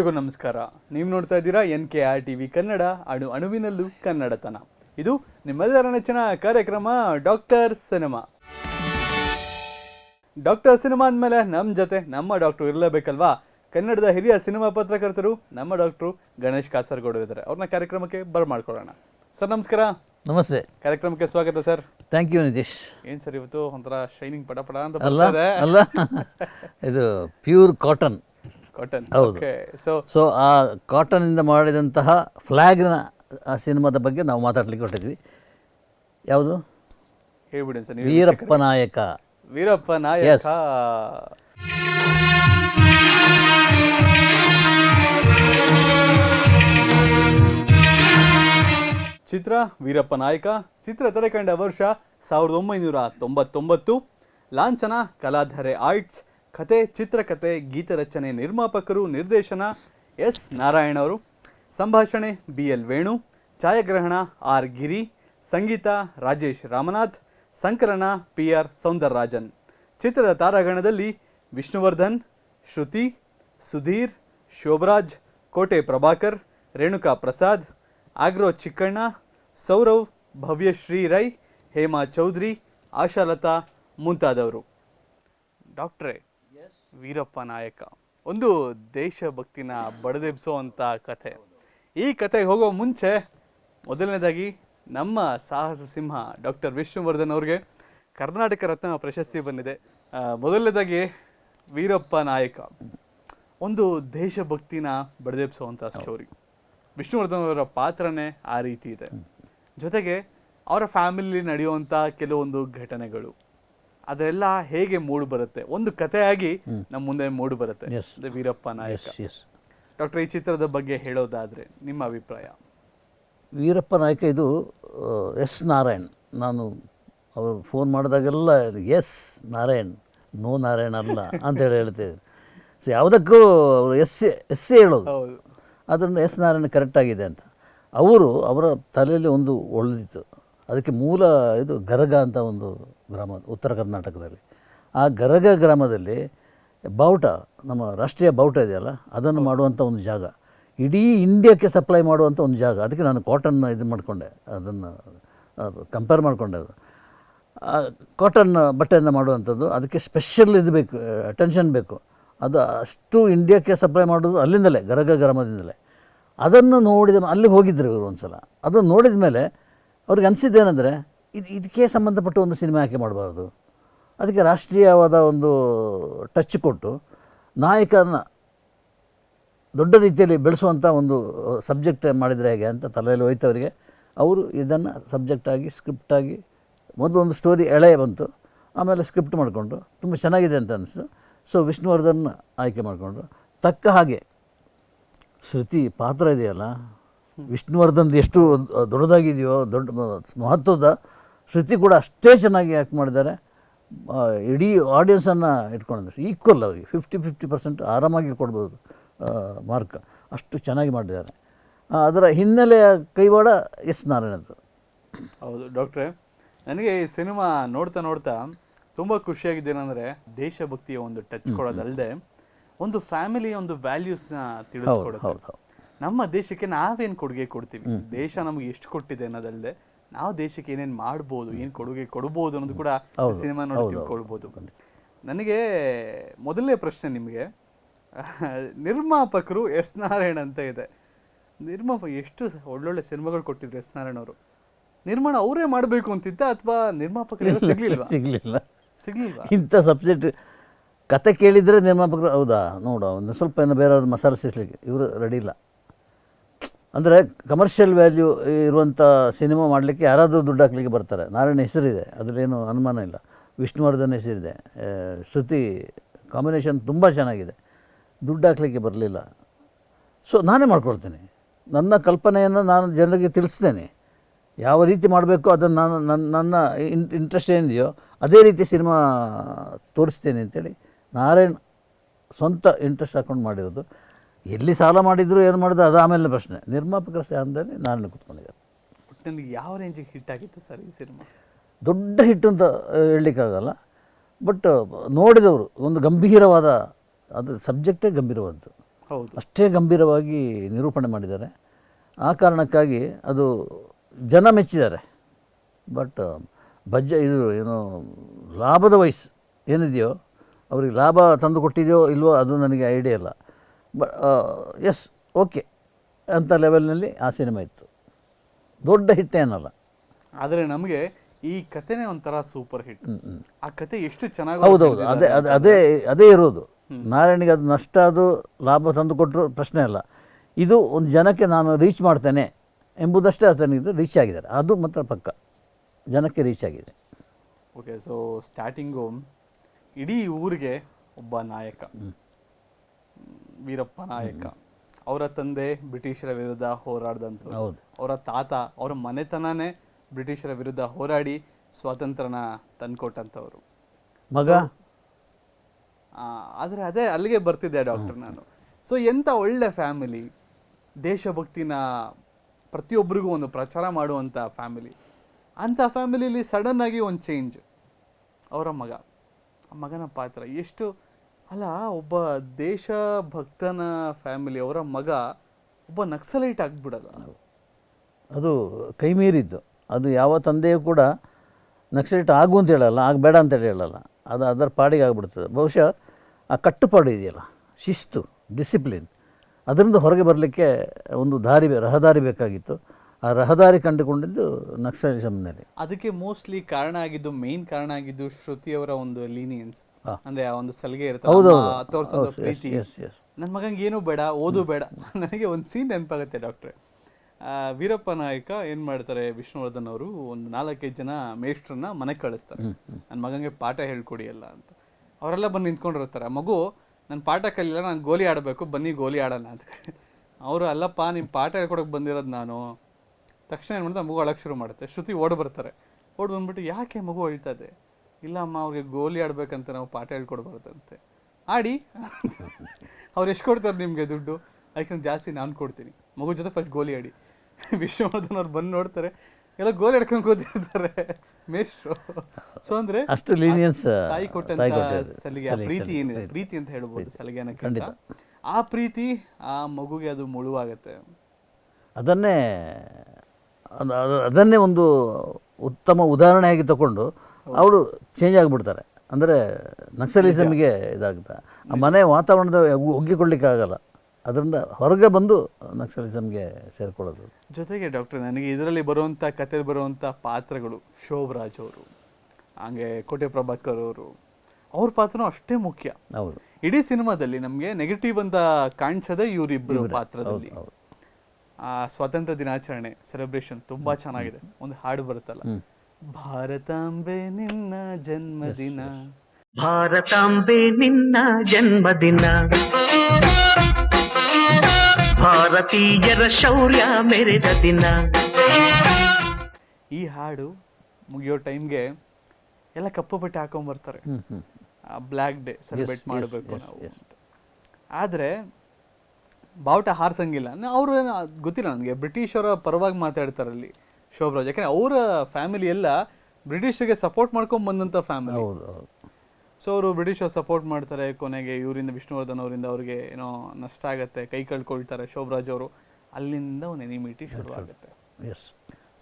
ಎಲ್ರಿಗೂ ನಮಸ್ಕಾರ. ನೀವು ನೋಡ್ತಾ ಇದ್ದೀರಾ N K R T V Kannada ಅಣು ಅಣುವಿನಲ್ಲೂ ಕನ್ನಡತನ. ಇದು ನಿಮ್ಮೆಲ್ಲರ ನೆಚ್ಚಿನ ಕಾರ್ಯಕ್ರಮ ಡಾಕ್ಟರ್ ಸಿನಿಮಾ. ಡಾಕ್ಟರ್ ಸಿನಿಮಾ ಅಂದಮೇಲೆ ನಮ್ಮ ಜೊತೆ ನಮ್ಮ ಡಾಕ್ಟ್ರು ಇರಲೇಬೇಕಲ್ವಾ? ಕನ್ನಡದ ಹಿರಿಯ ಸಿನಿಮಾ ಪತ್ರಕರ್ತರು ನಮ್ಮ ಡಾಕ್ಟ್ರು ಗಣೇಶ್ ಕಾಸರಗೋಡು ಇದ್ದಾರೆ. ಅವ್ರನ್ನ ಕಾರ್ಯಕ್ರಮಕ್ಕೆ ಬರ್ಮಾಡ್ಕೊಳ್ಳೋಣ ಸರ್ ನಮಸ್ಕಾರ. ನಮಸ್ತೆ. ಕಾರ್ಯಕ್ರಮಕ್ಕೆ ಸ್ವಾಗತ ಸರ್. Thank you Nitish. ಏನ್ ಸರ್ ಇವತ್ತು ಒಂಥರ ಶೈನಿಂಗ್ ಪಟ ಪಟ ಅಂತ ಅಲ್ಲ ಅಲ್ಲ. ಇದು ಪ್ಯೂರ್ ಕಾಟನ್ ಕಾಟನ್ ಹೌದು. ಓಕೆ ಸೊ ಸೊ ಆ ಕಾಟನಿಂದ ಮಾಡಿದಂತಹ ಫ್ಲ್ಯಾಗ್ನ ಆ ಸಿನಿಮಾದ ಬಗ್ಗೆ ನಾವು ಮಾತಾಡ್ಲಿಕ್ಕೆ ಹೊರಟಿದ್ವಿ. ಯಾವುದು? ಹೇಳ್ಬಿಡಿ ಸರ್ ವೀರಪ್ಪ ನಾಯಕ. ವೀರಪ್ಪ ನಾಯಕ. ಚಿತ್ರ ವೀರಪ್ಪ ನಾಯಕ. ಚಿತ್ರ ತೆರೆ ಕಂಡ ವರ್ಷ ಸಾವಿರದ ಒಂಬೈನೂರ ತೊಂಬತ್ತೊಂಬತ್ತು. ಲಾಂಛನ ಕಲಾಧಾರೆ ಆರ್ಟ್ಸ್ ಕತೆ ಚಿತ್ರಕಥೆ ಗೀತರಚನೆ ನಿರ್ಮಾಪಕರು, ನಿರ್ದೇಶನ ಎಸ್. ನಾರಾಯಣ ಅವರು. ಸಂಭಾಷಣೆ ಬಿ. ಎಲ್. ವೇಣು. ಛಾಯಾಗ್ರಹಣ ಆರ್. ಗಿರಿ. ಸಂಗೀತ ರಾಜೇಶ್ ರಾಮನಾಥ್. ಸಂಕಲನ ಪಿ. ಆರ್. ಸೌಂದರರಾಜನ್. ಚಿತ್ರದ ತಾರಾಗಣದಲ್ಲಿ ವಿಷ್ಣುವರ್ಧನ್, ಶ್ರುತಿ, ಸುಧೀರ್, ಶೋಭರಾಜ್, ಕೋಟೆ ಪ್ರಭಾಕರ್, ರೇಣುಕಾ ಪ್ರಸಾದ್, ಆಗ್ರೋ ಚಿಕ್ಕಣ್ಣ, ಸೌರವ್ ಭವ್ಯಶ್ರೀ ರೈ, ಹೇಮಾ ಚೌಧರಿ, ಆಶಾಲತಾ ಮುಂತಾದವರು. ಡಾಕ್ಟ್ರೇ ವೀರಪ್ಪ ನಾಯಕ. ಒಂದು ದೇಶಭಕ್ತಿನ ಬಡದೆಬ್ಸುವಂಥ ಕಥೆ. ಈ ಕಥೆಗೆ ಹೋಗೋ ಮುಂಚೆ ಮೊದಲನೇದಾಗಿ ನಮ್ಮ ಸಾಹಸ ಸಿಂಹ ಡಾಕ್ಟರ್ ವಿಷ್ಣುವರ್ಧನ್ ಅವ್ರಿಗೆ ಕರ್ನಾಟಕ ರತ್ನ ಪ್ರಶಸ್ತಿ ಬಂದಿದೆ. ಮೊದಲನೇದಾಗಿ ವೀರಪ್ಪ ನಾಯಕ. ಒಂದು ದೇಶಭಕ್ತಿನ ಬಡದೆಬ್ಸುವಂಥ ಸ್ಟೋರಿ ವಿಷ್ಣುವರ್ಧನ್ ಅವರ ಪಾತ್ರನೇ ಆ ರೀತಿ ಇದೆ. ಜೊತೆಗೆ ಅವರ ಫ್ಯಾಮಿಲಿ ನಡೆಯುವಂಥ ಕೆಲವೊಂದು ಘಟನೆಗಳು. ಅದೆಲ್ಲ ಹೇಗೆ ಮೂಡು ಬರುತ್ತೆ? ಒಂದು ಕಥೆಯಾಗಿ ನಮ್ಮ ಮುಂದೆ ಮೂಡು ಬರುತ್ತೆ. ವೀರಪ್ಪ ನಾಯಕ. ಡಾಕ್ಟರ್ ಈ ಚಿತ್ರದ ಬಗ್ಗೆ ಹೇಳೋದಾದರೆ ನಿಮ್ಮ ಅಭಿಪ್ರಾಯ? ವೀರಪ್ಪ ನಾಯಕ ಇದು ಎಸ್ ನಾರಾಯಣ್. ನಾನು ಅವರು ಫೋನ್ ಮಾಡಿದಾಗೆಲ್ಲ ಎಸ್ ನಾರಾಯಣ್. ನೋ ನಾರಾಯಣ್ ಅಲ್ಲ ಅಂತೇಳಿ ಹೇಳ್ತಿದ್ರು ಸೊ ಯಾವುದಕ್ಕೂ ಅವರು ಎಸ್ ಎಸ್ ಹೇಳೋದು. ಅದರಿಂದ ಎಸ್ ನಾರಾಯಣ ಕರೆಕ್ಟಾಗಿದೆ ಅಂತ. ಅವರು ಅವರ ತಲೆಯಲ್ಲಿ ಒಂದು ಒಳ್ದಿತ್ತು. ಅದಕ್ಕೆ ಮೂಲ ಇದು ಗರಗ ಅಂತ ಒಂದು ಗ್ರಾಮ, ಉತ್ತರ ಕರ್ನಾಟಕದಲ್ಲಿ. ಆ ಗರಗ ಗ್ರಾಮದಲ್ಲಿ ಬಾವುಟ, ನಮ್ಮ ರಾಷ್ಟ್ರೀಯ ಬಾವುಟ ಇದೆಯಲ್ಲ, ಅದನ್ನು ಮಾಡುವಂಥ ಒಂದು ಜಾಗ. ಇಡೀ ಇಂಡಿಯಾಕ್ಕೆ ಸಪ್ಲೈ ಮಾಡುವಂಥ ಒಂದು ಜಾಗ. ಅದಕ್ಕೆ ನಾನು ಕಾಟನ್ ಇದು ಮಾಡಿಕೊಂಡೆ. ಅದನ್ನು ಕಂಪೇರ್ ಮಾಡಿಕೊಂಡೆ ಅದು. ಕಾಟನ್ ಬಟ್ಟೆಯನ್ನು ಮಾಡುವಂಥದ್ದು. ಅದಕ್ಕೆ ಸ್ಪೆಷಲ್ ಇದು ಬೇಕು ಅಟೆನ್ಷನ್ ಬೇಕು. ಅದು ಅಷ್ಟು ಇಂಡಿಯಾಕ್ಕೆ ಸಪ್ಲೈ ಮಾಡೋದು ಅಲ್ಲಿಂದಲೇ, ಗರಗ ಗ್ರಾಮದಿಂದಲೇ. ಅದನ್ನು ನೋಡಿದ ಅಲ್ಲಿಗೆ ಹೋಗಿದ್ದರು ಇವರು ಒಂದು ಸಲ ಅದನ್ನು ನೋಡಿದ ಮೇಲೆ ಅವ್ರಿಗೆ ಅನಿಸಿದ್ದೇನೆಂದರೆ, ಇದು ಇದಕ್ಕೆ ಸಂಬಂಧಪಟ್ಟ ಒಂದು ಸಿನಿಮಾ ಆಯ್ಕೆ ಮಾಡಬಾರ್ದು? ಅದಕ್ಕೆ ರಾಷ್ಟ್ರೀಯವಾದ ಒಂದು ಟಚ್ ಕೊಟ್ಟು ನಾಯಕನ ದೊಡ್ಡ ರೀತಿಯಲ್ಲಿ ಬೆಳೆಸುವಂಥ ಒಂದು ಸಬ್ಜೆಕ್ಟ್ ಮಾಡಿದರೆ ಹೇಗೆ ಅಂತ ತಲೆಯಲ್ಲಿ ಹೋಯ್ತವರಿಗೆ ಅವರು ಇದನ್ನು ಸಬ್ಜೆಕ್ಟಾಗಿ ಸ್ಕ್ರಿಪ್ಟಾಗಿ ಮೊದಲೊಂದು ಸ್ಟೋರಿ ಎಳೆ ಬಂತು, ಆಮೇಲೆ ಸ್ಕ್ರಿಪ್ಟ್ ಮಾಡಿಕೊಂಡು ತುಂಬ ಚೆನ್ನಾಗಿದೆ ಅಂತ ಅನಿಸ್ತು. ಸೊ, ವಿಷ್ಣುವರ್ಧನ್ ಆಯ್ಕೆ ಮಾಡಿಕೊಂಡ್ರು. ತಕ್ಕ ಹಾಗೆ ಶ್ರುತಿ ಪಾತ್ರ ಇದೆಯಲ್ಲ ವಿಷ್ಣುವರ್ಧನ್ದು ಎಷ್ಟು ದೊಡ್ಡದಾಗಿದೆಯೋ ದೊಡ್ಡ ಮಹತ್ವದ ಶ್ರುತಿ ಕೂಡ ಅಷ್ಟೇ ಚೆನ್ನಾಗಿ ಆ್ಯಕ್ಟ್ ಮಾಡಿದ್ದಾರೆ. ಇಡೀ ಆಡಿಯನ್ಸನ್ನು ಇಟ್ಕೊಂಡಿದ್ದಾರೆ. ಈಕ್ವಲ್ ಅವರಿಗೆ ಫಿಫ್ಟಿ ಫಿಫ್ಟಿ ಪರ್ಸೆಂಟ್ ಆರಾಮಾಗಿ ಕೊಡ್ಬೋದು ಮಾರ್ಕ್. ಅಷ್ಟು ಚೆನ್ನಾಗಿ ಮಾಡಿದ್ದಾರೆ. ಅದರ ಹಿನ್ನೆಲೆಯ ಕೈವಾಡ ಎಸ್ ನಾರಾಯಣದ್ದು ಹೌದು ಡಾಕ್ಟ್ರೆ. ನನಗೆ ಈ ಸಿನಿಮಾ ನೋಡ್ತಾ ನೋಡ್ತಾ ತುಂಬಾ ಖುಷಿಯಾಗಿದ್ದೇನೆಂದರೆ ದೇಶಭಕ್ತಿಯ ಒಂದು ಟಚ್ ಕೊಡೋದಲ್ಲದೆ ಒಂದು ಫ್ಯಾಮಿಲಿಯ ಒಂದು ವ್ಯಾಲ್ಯೂಸ್ನ ತಿಳಿಸ್ಕೊಡೋದು ಹೌದು ಹೌದು. ನಮ್ಮ ದೇಶಕ್ಕೆ ನಾವೇನ್ ಕೊಡುಗೆ ಕೊಡ್ತೀವಿ? ದೇಶ ನಮ್ಗೆ ಎಷ್ಟು ಕೊಟ್ಟಿದೆ ಅನ್ನೋದಲ್ಲದೆ ನಾವು ದೇಶಕ್ಕೆ ಏನೇನ್ ಮಾಡ್ಬೋದು ಏನು ಕೊಡುಗೆ ಕೊಡ್ಬೋದು ಅನ್ನೋದು ಕೂಡ ಸಿನಿಮಾ ನೋಡಿ ತಿಳ್ಕೊಳ್ಬೋದು. ನನಗೆ ಮೊದಲನೇ ಪ್ರಶ್ನೆ ನಿಮಗೆ ನಿರ್ಮಾಪಕರು ಎಸ್ ನಾರಾಯಣ್ ಅಂತ ಇದೆ. ನಿರ್ಮಾಪಕ ಎಷ್ಟು ಒಳ್ಳೊಳ್ಳೆ ಸಿನಿಮಾಗಳು ಕೊಟ್ಟಿದ್ರು ಎಸ್ ನಾರಾಯಣ ಅವರು. ನಿರ್ಮಾಣ ಅವರೇ ಮಾಡಬೇಕು ಅಂತಿದ್ದ ಅಥವಾ ನಿರ್ಮಾಪಕರು ಸಿಗ್ಲಿಲ್ಲ ಸಿಗಲಿಲ್ಲ. ಸಿಗ್ಲಿಲ್ಲ ಇಂಥ ಸಬ್ಜೆಕ್ಟ್ ಕತೆ ಕೇಳಿದರೆ ನಿರ್ಮಾಪಕರು ಹೌದಾ? ನೋಡು ಒಂದು ಸ್ವಲ್ಪ ಏನೋ ಬೇರೆ ಮಸಾಲೆ ಸಿಸ್ಲಿಕ್ಕೆ ಇವರು ರೆಡಿ ಇಲ್ಲ. ಅಂದರೆ ಕಮರ್ಷಿಯಲ್ ವ್ಯಾಲ್ಯೂ ಇರುವಂಥ ಸಿನಿಮಾ ಮಾಡಲಿಕ್ಕೆ ಯಾರಾದರೂ ದುಡ್ಡು ಹಾಕ್ಲಿಕ್ಕೆ ಬರ್ತಾರೆ. ನಾರಾಯಣ ಹೆಸರಿದೆ. ಅದರಲ್ಲೇನು ಅನುಮಾನ ಇಲ್ಲ. ವಿಷ್ಣುವರ್ಧನ್ ಹೆಸರಿದೆ. ಶ್ರುತಿ ಕಾಂಬಿನೇಷನ್ ತುಂಬ ಚೆನ್ನಾಗಿದೆ. ದುಡ್ಡು ಹಾಕ್ಲಿಕ್ಕೆ ಬರಲಿಲ್ಲ. ಸೊ ನಾನೇ ಮಾಡ್ಕೊಳ್ತೇನೆ. ನನ್ನ ಕಲ್ಪನೆಯನ್ನು ನಾನು ಜನರಿಗೆ ತಿಳಿಸ್ತೇನೆ. ಯಾವ ರೀತಿ ಮಾಡಬೇಕು ಅದನ್ನು ನಾನು ನನ್ನ ನನ್ನ ಇನ್ ಇಂಟ್ರೆಸ್ಟ್ ಏನಿದೆಯೋ ಅದೇ ರೀತಿ ಸಿನಿಮಾ ತೋರಿಸ್ತೇನೆ ಅಂತೇಳಿ ನಾರಾಯಣ್ ಸ್ವಂತ ಇಂಟ್ರೆಸ್ಟ್ ಹಾಕ್ಕೊಂಡು ಮಾಡಿರೋದು. ಎಲ್ಲಿ ಸಾಲ ಮಾಡಿದ್ರು ಏನು ಮಾಡಿದ್ರು ಅದು ಆಮೇಲೆ ಪ್ರಶ್ನೆ. ನಿರ್ಮಾಪಕರ ಸ್ಥಾನದಲ್ಲಿ ನಾನು ಕೂತ್ಕೊಂಡಿದ್ದೆ ಒಟ್ಟಿನಲ್ಲಿ ಯಾವ ರೇಂಜಿಗೆ ಹಿಟ್ ಆಗಿತ್ತು ಸರ್ ಈ ಸಿನಿಮಾ ದೊಡ್ಡ ಹಿಟ್ಟು ಅಂತ ಹೇಳಲಿಕ್ಕಾಗಲ್ಲ. ಬಟ್ ನೋಡಿದವರು ಒಂದು ಗಂಭೀರವಾದ ಅದು ಸಬ್ಜೆಕ್ಟೇ ಗಂಭೀರವಾದ್ದು. ಹೌದು. ಅಷ್ಟೇ ಗಂಭೀರವಾಗಿ ನಿರೂಪಣೆ ಮಾಡಿದ್ದಾರೆ. ಆ ಕಾರಣಕ್ಕಾಗಿ ಅದು ಜನ ಮೆಚ್ಚಿದ್ದಾರೆ. ಬಟ್ ಬಜ್ಜ ಇದು ಏನು ಲಾಭದ ವಯಸ್ಸು ಏನಿದೆಯೋ ಅವ್ರಿಗೆ ಲಾಭ ತಂದು ಕೊಟ್ಟಿದೆಯೋ ಇಲ್ವೋ ಅದು ನನಗೆ ಐಡಿಯಾ ಇಲ್ಲ ಬ ಎಸ್ ಓಕೆ ಅಂತ ಲೆವೆಲ್ನಲ್ಲಿ ಆ ಸಿನಿಮಾ ಇತ್ತು. ದೊಡ್ಡ ಹಿಟ್ ಏನಲ್ಲ. ಆದರೆ ನಮಗೆ ಈ ಕಥೆನೇ ಒಂಥರ ಸೂಪರ್ ಹಿಟ್ ಆ ಕತೆ ಎಷ್ಟು ಚೆನ್ನಾಗಿ ಹೌದೌದು ಅದೇ ಅದೇ ಅದೇ ಅದೇ ಇರೋದು. ನಾರಾಯಣಿಗೆ ಅದು ನಷ್ಟ ಅದು ಲಾಭ ತಂದು ಕೊಟ್ಟರು ಪ್ರಶ್ನೆ ಅಲ್ಲ. ಇದು ಒಂದು ಜನಕ್ಕೆ ನಾನು ರೀಚ್ ಮಾಡ್ತೇನೆ ಎಂಬುದಷ್ಟೇ ಆತನಿಗೆ ರೀಚ್ ಆಗಿದ್ದಾರೆ. ಅದು ಮಾತ್ರ ಪಕ್ಕ. ಜನಕ್ಕೆ ರೀಚ್ ಆಗಿದೆ. ಓಕೆ ಸೊ ಸ್ಟಾರ್ಟಿಂಗು ಇಡೀ ಊರಿಗೆ ಒಬ್ಬ ನಾಯಕ. ವೀರಪ್ಪ ನಾಯಕ. ಅವರ ತಂದೆ ಬ್ರಿಟಿಷರ ವಿರುದ್ಧ ಹೋರಾಡ್ದಂತ ಅವರ ತಾತ ಅವರ ಮನೆತನನೇ ಬ್ರಿಟಿಷರ ವಿರುದ್ಧ ಹೋರಾಡಿ ಸ್ವಾತಂತ್ರ್ಯನ ತಂದ್ಕೊಟ್ಟಂಥವ್ರು. ಮಗ? ಆದರೆ ಅದೇ ಅಲ್ಲಿಗೆ ಬರ್ತಿದ್ದೆ ಡಾಕ್ಟರ್ ನಾನು. ಸೊ ಎಂತ ಒಳ್ಳೆ ಫ್ಯಾಮಿಲಿ ದೇಶಭಕ್ತಿನ ಪ್ರತಿಯೊಬ್ಬರಿಗೂ ಒಂದು ಪ್ರಚಾರ ಮಾಡುವಂಥ ಫ್ಯಾಮಿಲಿ ಅಂಥ ಫ್ಯಾಮಿಲಿಲಿ ಸಡನ್ ಆಗಿ ಒಂದು ಚೇಂಜ್ ಅವರ ಮಗ. ಆ ಮಗನ ಪಾತ್ರ ಎಷ್ಟು ಅಲ್ಲ ಒಬ್ಬ ದೇಶ ಭಕ್ತನ ಫ್ಯಾಮಿಲಿ ಅವರ ಮಗ ಒಬ್ಬ ನಕ್ಸಲೈಟ್ ಆಗ್ಬಿಡಲ್ಲ ಅದು ಕೈ ಮೀರಿದ್ದು. ಅದು ಯಾವ ತಂದೆಯೂ ಕೂಡ ನಕ್ಸಲೈಟ್ ಆಗು ಅಂತ ಹೇಳಲ್ಲ ಆಗಬೇಡ ಅಂತ ಹೇಳಲ್ಲ. ಅದು ಅದರ ಪಾಡಿಗೆ ಆಗಿಬಿಡ್ತದೆ. ಬಹುಶಃ ಆ ಕಟ್ಟುಪಾಡು ಇದೆಯಲ್ಲ ಶಿಸ್ತು ಡಿಸಿಪ್ಲಿನ್ ಅದರಿಂದ ಹೊರಗೆ ಬರಲಿಕ್ಕೆ ಒಂದು ದಾರಿ ಬೇ- ರಹದಾರಿ ಬೇಕಾಗಿತ್ತು. ಆ ರಹದಾರಿ ಕಂಡುಕೊಂಡಿದ್ದು ನಕ್ಸಲಿಸಮ್ನಲ್ಲಿ ಅದಕ್ಕೆ ಮೋಸ್ಟ್ಲಿ ಕಾರಣ ಆಗಿದ್ದು ಮೇನ್ ಕಾರಣ ಆಗಿದ್ದು ಶ್ರುತಿಯವರ ಒಂದು ಲೀನಿಯನ್ಸ್ ಅಂದ್ರೆ ಆ ಒಂದು ಸಲಿಗೆ ಇರುತ್ತೆ ತೋರಿಸೋದು ಪ್ರೀತಿ. ನನ್ನ ಮಗಂಗೆ ಏನು ಬೇಡ ಓದು ಬೇಡ. ನನಗೆ ಒಂದು ಸೀನ್ ನೆನಪಾಗುತ್ತೆ ಡಾಕ್ಟ್ರೆ ಆ, ವೀರಪ್ಪ ನಾಯಕ ಏನು ಮಾಡ್ತಾರೆ ವಿಷ್ಣುವರ್ಧನ್ ಅವರು ಒಂದು ನಾಲ್ಕೈದು ಜನ ಮೇಷ್ಟ್ರನ್ನ ಮನೆ ಕಳಿಸ್ತಾರೆ. ನನ್ನ ಮಗಂಗೆ ಪಾಠ ಹೇಳ್ಕೊಡಿ ಅಲ್ಲ ಅಂತ. ಅವರೆಲ್ಲ ಬಂದು ನಿಂತ್ಕೊಂಡಿರ್ತಾರೆ. ಮಗು ನನ್ನ ಪಾಠ ಕಲಿಲ್ಲ ನಾನು ಗೋಲಿ ಆಡಬೇಕು ಬನ್ನಿ ಗೋಲಿ ಆಡೋಣ ಅಂತ ಅವರು ಅಲ್ಲಪ್ಪ ನಿಮ್ಮ ಪಾಠ ಹೇಳ್ಕೊಡಕ್ಕೆ ಬಂದಿರೋದು ನಾನು. ತಕ್ಷಣ ಏನು ಮಾಡ್ತಾ ಮಗು ಅಳಕ್ಕೆ ಶುರು ಮಾಡುತ್ತೆ. ಶ್ರುತಿ ಓಡ್ ಬರ್ತಾರೆ. ಓಡ್ ಬಂದ್ಬಿಟ್ಟು ಯಾಕೆ ಮಗು ಅಳ್ತದೆ ಇಲ್ಲ ಅಮ್ಮ ಅವ್ರಿಗೆ ಗೋಲಿ ಆಡ್ಬೇಕಂತ ನಾವು ಪಾಠ ಹೇಳ್ಕೊಡ್ಬಾರ್ದಂತೆ. ಆಡಿ. ಅವ್ರು ಎಷ್ಟು ಕೊಡ್ತಾರೆ ನಿಮಗೆ ದುಡ್ಡು? ಅದಕ್ಕಿಂತ ಜಾಸ್ತಿ ನಾನು ಕೊಡ್ತೀನಿ. ಮಗು ಜೊತೆ ಫಸ್ಟ್ ಗೋಲಿ ಆಡಿ. ವಿಶ್ವವರ್ಧನ್ ಅವ್ರು ಬಂದು ನೋಡ್ತಾರೆ. ಎಲ್ಲ ಗೋಲಿ ಆಡ್ಕೊಂಡು ಕೂತಿರ್ತಾರೆ. ಮೇಷ್ಟ್ರು. ಸೊ ಅಂದ್ರೆ ಅಷ್ಟು ಲೀನಿಯನ್ಸ್ ತಾಯಿ ಕೊಟ್ಟಂತ ಸಲಿಗೆ. ಪ್ರೀತಿ ಏನಿದೆ? ಪ್ರೀತಿ. ಅಂತ ಹೇಳ್ಬೋದು ಸಲಿಗೆ ಅನ್ನಕ್ಕಿಂತ ಆ ಪ್ರೀತಿ ಆ ಮಗುಗೆ ಅದು ಮುಳುವಾಗತ್ತೆ. ಅದನ್ನೇ ಅದು- ಅದು- ಅದನ್ನೇ ಒಂದು ಉತ್ತಮ ಉದಾಹರಣೆಯಾಗಿ ತಗೊಂಡು ಅವಳು ಚೇಂಜ್ ಆಗಿಬಿಡ್ತಾರೆ. ಅಂದರೆ ನಕ್ಸಲಿಸಮ್ಗೆ ಇದಾಗುತ್ತೆ. ಆ ಮನೆ ವಾತಾವರಣದ ಒಗ್ಗಿ- ಒಗ್ಗಿಕೊಳ್ಳಿಕ್ಕಾಗಲ್ಲ. ಅದರಿಂದ ಹೊರಗೆ ಬಂದು ನಕ್ಸಲಿಸಮ್ಗೆ ಸೇರಿಕೊಳ್ಳೋದು. ಜೊತೆಗೆ ಡಾಕ್ಟರ್ ನನಗೆ ಇದರಲ್ಲಿ ಬರುವಂಥ ಕತೆ ಬರುವಂಥ ಪಾತ್ರಗಳು ಶೋಭರಾಜ್ ಅವರು ಹಾಗೆ ಕೋಟೆ ಪ್ರಭಾಕರ್ ಅವರು ಅವ್ರ ಪಾತ್ರನೂ ಅಷ್ಟೇ ಮುಖ್ಯ. ಹೌದು. ಇಡೀ ಸಿನಿಮಾದಲ್ಲಿ ನಮಗೆ ನೆಗೆಟಿವ್ ಅಂತ ಕಾಣಿಸದೆ ಇವರಿಬ್ಬರು ಪಾತ್ರದಲ್ಲಿ. ಆ ಸ್ವಾತಂತ್ರ್ಯ ದಿನಾಚರಣೆ ಸೆಲೆಬ್ರೇಷನ್ ತುಂಬಾ ಚೆನ್ನಾಗಿದೆ. ಒಂದು ಹಾಡು ಬರುತ್ತಲ್ಲ. ಭಾರತಾಂಬೆ ನಿನ್ನ ಜನ್ಮದಿನ. ಭಾರತಾಂಬೆ ನಿನ್ನ ಜನ್ಮದಿನ. ಭಾರತೀಯರ ಶೌರ್ಯ ಮೆರೆದ ದಿನ. ಈ ಹಾಡು ಮುಗಿಯೋ ಟೈಮ್ಗೆ ಎಲ್ಲ ಕಪ್ಪು ಬಟ್ಟೆ ಹಾಕೊಂಡ್ಬರ್ತಾರೆ ಬರ್ತಾರೆ. ಆ ಬ್ಲ್ಯಾಕ್ ಡೇ ಸೆಲೆಬ್ರೇಟ್ ಮಾಡಬೇಕು ನಾವು ಆದರೆ ಬಾವುಟ ಹಾರಿಸಂಗಿಲ್ಲ. ಅವರು ಗೊತ್ತಿಲ್ಲ ನನಗೆ. ಬ್ರಿಟಿಷರ ಪರವಾಗಿ ಮಾತಾಡ್ತಾರೆ ಅಲ್ಲಿ ಶೋಭರಾಜ್. ಯಾಕಂದ್ರೆ ಅವರ ಫ್ಯಾಮಿಲಿ ಎಲ್ಲ ಬ್ರಿಟಿಷರಿಗೆ ಸಪೋರ್ಟ್ ಮಾಡ್ಕೊಂಡ್ ಬಂದಂಥ ಫ್ಯಾಮಿಲಿ ಹೌದು ಹೌದು. ಸೊ ಅವರು ಬ್ರಿಟಿಷರ್ ಸಪೋರ್ಟ್ ಮಾಡ್ತಾರೆ ಕೊನೆಗೆ ಇವರಿಂದ ವಿಷ್ಣುವರ್ಧನ್ ಅವರಿಂದ ಅವ್ರಿಗೆ ಏನೋ ನಷ್ಟ ಆಗತ್ತೆ ಕೈ ಕಳ್ಕೊಳ್ತಾರೆ ಶೋಭರಾಜ್ ಅವರು. ಅಲ್ಲಿಂದ ಒಂದು ಎನಿಮಿಟಿ ಶುರು ಆಗುತ್ತೆ. ಎಸ್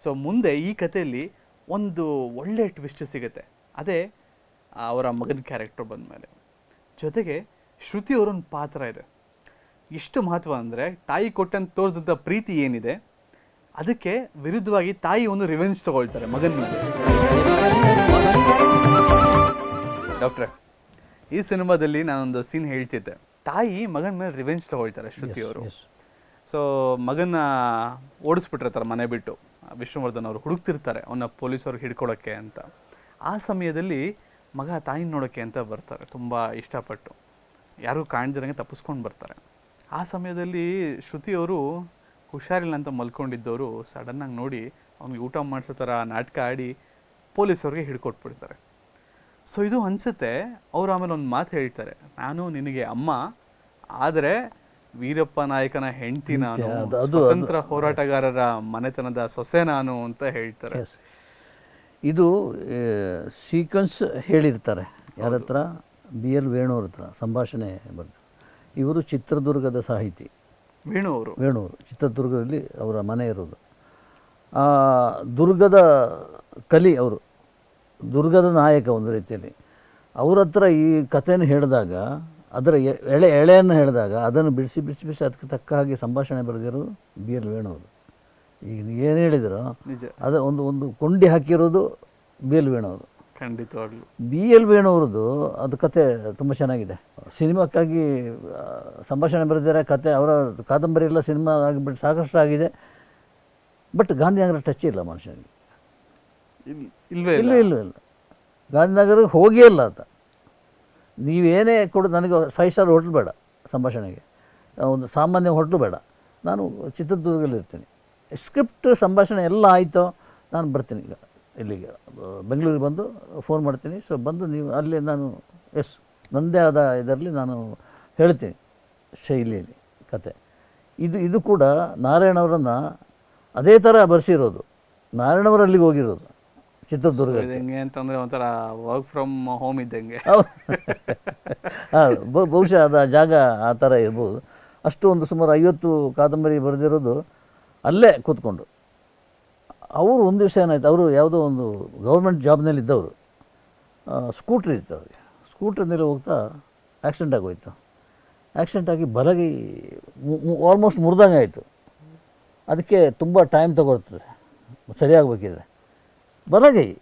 ಸೊ ಮುಂದೆ ಈ ಕಥೆಯಲ್ಲಿ ಒಂದು ಒಳ್ಳೆ ಟ್ವಿಸ್ಟ್ ಸಿಗುತ್ತೆ. ಅದೇ ಅವರ ಮಗನ ಕ್ಯಾರೆಕ್ಟರ್ ಬಂದಮೇಲೆ. ಜೊತೆಗೆ ಶ್ರುತಿ ಅವರೊಂದು ಪಾತ್ರ ಇದೆ. ಎಷ್ಟು ಮಹತ್ವ ಅಂದರೆ ತಾಯಿ ಕೊಟ್ಟಂತ ತೋರಿಸಿದಂಥ ಪ್ರೀತಿ ಏನಿದೆ? ಅದಕ್ಕೆ ವಿರುದ್ಧವಾಗಿ ತಾಯಿ ಒಂದು ರಿವೆಂಜ್ ತಗೊಳ್ತಾರೆ ಮಗನ ಮೇಲೆ ಡಾಕ್ಟ್ರೆ ಈ ಸಿನಿಮಾದಲ್ಲಿ ನಾನೊಂದು ಸೀನ್ ಹೇಳ್ತಿದ್ದೆ. ತಾಯಿ ಮಗನ ಮೇಲೆ ರಿವೆಂಜ್ ತಗೊಳ್ತಾರೆ ಶ್ರುತಿ ಅವರು. ಸೊ ಮಗನ ಓಡಿಸ್ಬಿಟ್ಟಿರ್ತಾರೆ ಮನೆ ಬಿಟ್ಟು ವಿಷ್ಣುವರ್ಧನ್ ಅವರು ಹುಡುಕ್ತಿರ್ತಾರೆ ಅವನ್ನ ಪೊಲೀಸವ್ರಿಗೆ ಹಿಡ್ಕೊಳಕ್ಕೆ ಅಂತ. ಆ ಸಮಯದಲ್ಲಿ ಮಗ ತಾಯಿನ ನೋಡೋಕ್ಕೆ ಅಂತ ಬರ್ತಾರೆ ತುಂಬ ಇಷ್ಟಪಟ್ಟು. ಯಾರೂ ಕಾಣ್ದಿರಂಗೆ ತಪ್ಪಿಸ್ಕೊಂಡು ಬರ್ತಾರೆ. ಆ ಸಮಯದಲ್ಲಿ ಶ್ರುತಿಯವರು ಹುಷಾರಿಲ್ಲ ಅಂತ ಮಲ್ಕೊಂಡಿದ್ದವರು ಸಡನ್ನಾಗಿ ನೋಡಿ ಅವ್ನಿಗೆ ಊಟ ಮಾಡಿಸೋ ಥರ ನಾಟಕ ಆಡಿ ಪೊಲೀಸವ್ರಿಗೆ ಹಿಡ್ಕೊಟ್ಬಿಡ್ತಾರೆ. ಸೊ ಇದು ಅನಿಸುತ್ತೆ ಅವ್ರು ಆಮೇಲೆ ಒಂದು ಮಾತು ಹೇಳ್ತಾರೆ ನಾನು ನಿನಗೆ ಅಮ್ಮ ಆದರೆ ವೀರಪ್ಪ ನಾಯಕನ ಹೆಂಡತಿ ನಾನು ಸ್ವತಂತ್ರ ಹೋರಾಟಗಾರರ ಮನೆತನದ ಸೊಸೆ ನಾನು ಅಂತ ಹೇಳ್ತಾರೆ. ಇದು ಸೀಕ್ವೆನ್ಸ್ ಹೇಳಿರ್ತಾರೆ. ಯಾರತ್ರ ಬಿ ಎಲ್ ವೇಣುವ್ರ ಹತ್ರ ಸಂಭಾಷಣೆ ಬಂದು ಇವರು ಚಿತ್ರದುರ್ಗದ ಸಾಹಿತಿ. ವೇಣು ಅವರು ವೇಣೂರು ಚಿತ್ರದುರ್ಗದಲ್ಲಿ ಅವರ ಮನೆ ಇರೋದು. ಆ ದುರ್ಗದ ಕಲಿ ಅವರು ದುರ್ಗದ ನಾಯಕ ಒಂದು ರೀತಿಯಲ್ಲಿ ಅವ್ರ ಹತ್ರ ಈ ಕಥೆಯನ್ನು ಹೇಳಿದಾಗ ಅದರ ಎ- ಎಳೆ ಎಳೆಯನ್ನು ಹೇಳಿದಾಗ ಅದನ್ನು ಬಿಡಿಸಿ ಬಿಡಿಸಿ ಬಿಡಿಸಿ ಅದಕ್ಕೆ ತಕ್ಕ ಹಾಗೆ ಸಂಭಾಷಣೆ ಬರೆದಿರೋದು ಬಿ ಎಲ್ ವೇಣುವರು. ಈಗ ಏನು ಹೇಳಿದ್ರು ನಿಜ. ಅದ ಒಂದು ಒಂದು ಕೊಂಡಿ ಹಾಕಿರೋದು ಬಿ ಎಲ್ ವೇಣೂರು ಖಂಡಿತವಾಗ್ಲು. ಬಿ ಎಲ್ ವೇಣುವ್ರದ್ದು ಅದು ಕತೆ ತುಂಬ ಚೆನ್ನಾಗಿದೆ. ಸಿನಿಮಾಕ್ಕಾಗಿ ಸಂಭಾಷಣೆ ಬರೆದಿರೋ ಕತೆ ಅವರ ಕಾದಂಬರಿ ಎಲ್ಲ ಸಿನಿಮಾ ಆಗಿಬಿಟ್ಟು ಸಾಕಷ್ಟು ಆಗಿದೆ. ಬಟ್ ಗಾಂಧಿನಗರ ಟಚ್ ಇಲ್ಲ ಮನುಷ್ಯನಿಗೆ. ಇಲ್- ಇಲ್ವೇ ಇಲ್ಲ? ಇಲ್ಲ ಇಲ್ಲ. ಗಾಂಧಿನಗರ ಗಾಂಧಿನಗರಕ್ಕೆ ಹೋಗೇ ಇಲ್ಲ ಆತ. ನೀವೇನೇ ಕೊಡು ನನಗೆ ಫೈವ್ ಸ್ಟಾರ್ ಹೋಟ್ಲು ಬೇಡ ಸಂಭಾಷಣೆಗೆ. ಒಂದು ಸಾಮಾನ್ಯ ಹೋಟ್ಲು ಬೇಡ. ನಾನು ಚಿತ್ರದುರ್ಗದಲ್ಲಿ ಇರ್ತೀನಿ ಸ್ಕ್ರಿಪ್ಟ್ ಸಂಭಾಷಣೆ ಎಲ್ಲ ಆಯಿತೋ ನಾನು ಬರ್ತೀನಿ ಈಗ. ಇಲ್ಲಿಗೆ ಬೆಂಗಳೂರಿಗೆ ಬಂದು ಫೋನ್ ಮಾಡ್ತೀನಿ. ಸೊ ಬಂದು ನೀವು ಅಲ್ಲಿ ನಾನು ಎಸ್ ನನ್ನದೇ ಆದ ಇದರಲ್ಲಿ ನಾನು ಹೇಳ್ತೀನಿ ಶೈಲಿಯಲ್ಲಿ ಕತೆ. ಇದು ಇದು ಕೂಡ ನಾರಾಯಣವರನ್ನು ಅದೇ ಥರ ಬರೆಸಿರೋದು. ನಾರಾಯಣವರು ಅಲ್ಲಿಗೆ ಹೋಗಿರೋದು ಚಿತ್ರದುರ್ಗ ಹೆಂಗೆ ಅಂತಂದರೆ ಒಂಥರ ವರ್ಕ್ ಫ್ರಮ್ ಹೋಮ್ ಇದ್ದಂಗೆ. ಬಹು- ಬಹುಶಃ ಅದು ಆ ಜಾಗ ಆ ಥರ ಇರ್ಬೋದು. ಅಷ್ಟು ಒಂದು ಸುಮಾರು ಐವತ್ತು ಕಾದಂಬರಿ ಬರೆದಿರೋದು ಅಲ್ಲೇ ಕೂತ್ಕೊಂಡು. ಅವರು ಒಂದು ದಿವಸ ಏನಾಯ್ತು? ಅವರು ಯಾವುದೋ ಒಂದು ಗೌರ್ಮೆಂಟ್ ಜಾಬ್ನಲ್ಲಿ ಇದ್ದವರು ಸ್ಕೂಟ್ರ್ ಇತ್ತು ಅವ್ರಿಗೆ. ಸ್ಕೂಟ್ರ್ನಲ್ಲಿ ಹೋಗ್ತಾ ಆಕ್ಸಿಡೆಂಟ್ ಆಗೋಯ್ತು. ಆಕ್ಸಿಡೆಂಟ್ ಆಗಿ ಬಲಗಿ ಆಲ್ಮೋಸ್ಟ್ ಮುರಿದಂಗೆ ಆಯಿತು. ಅದಕ್ಕೆ ತುಂಬ ಟೈಮ್ ತಗೊಳ್ತದೆ. ಸರಿಯಾಗಬೇಕಿದ್ರೆ. ಬಲಗೈ.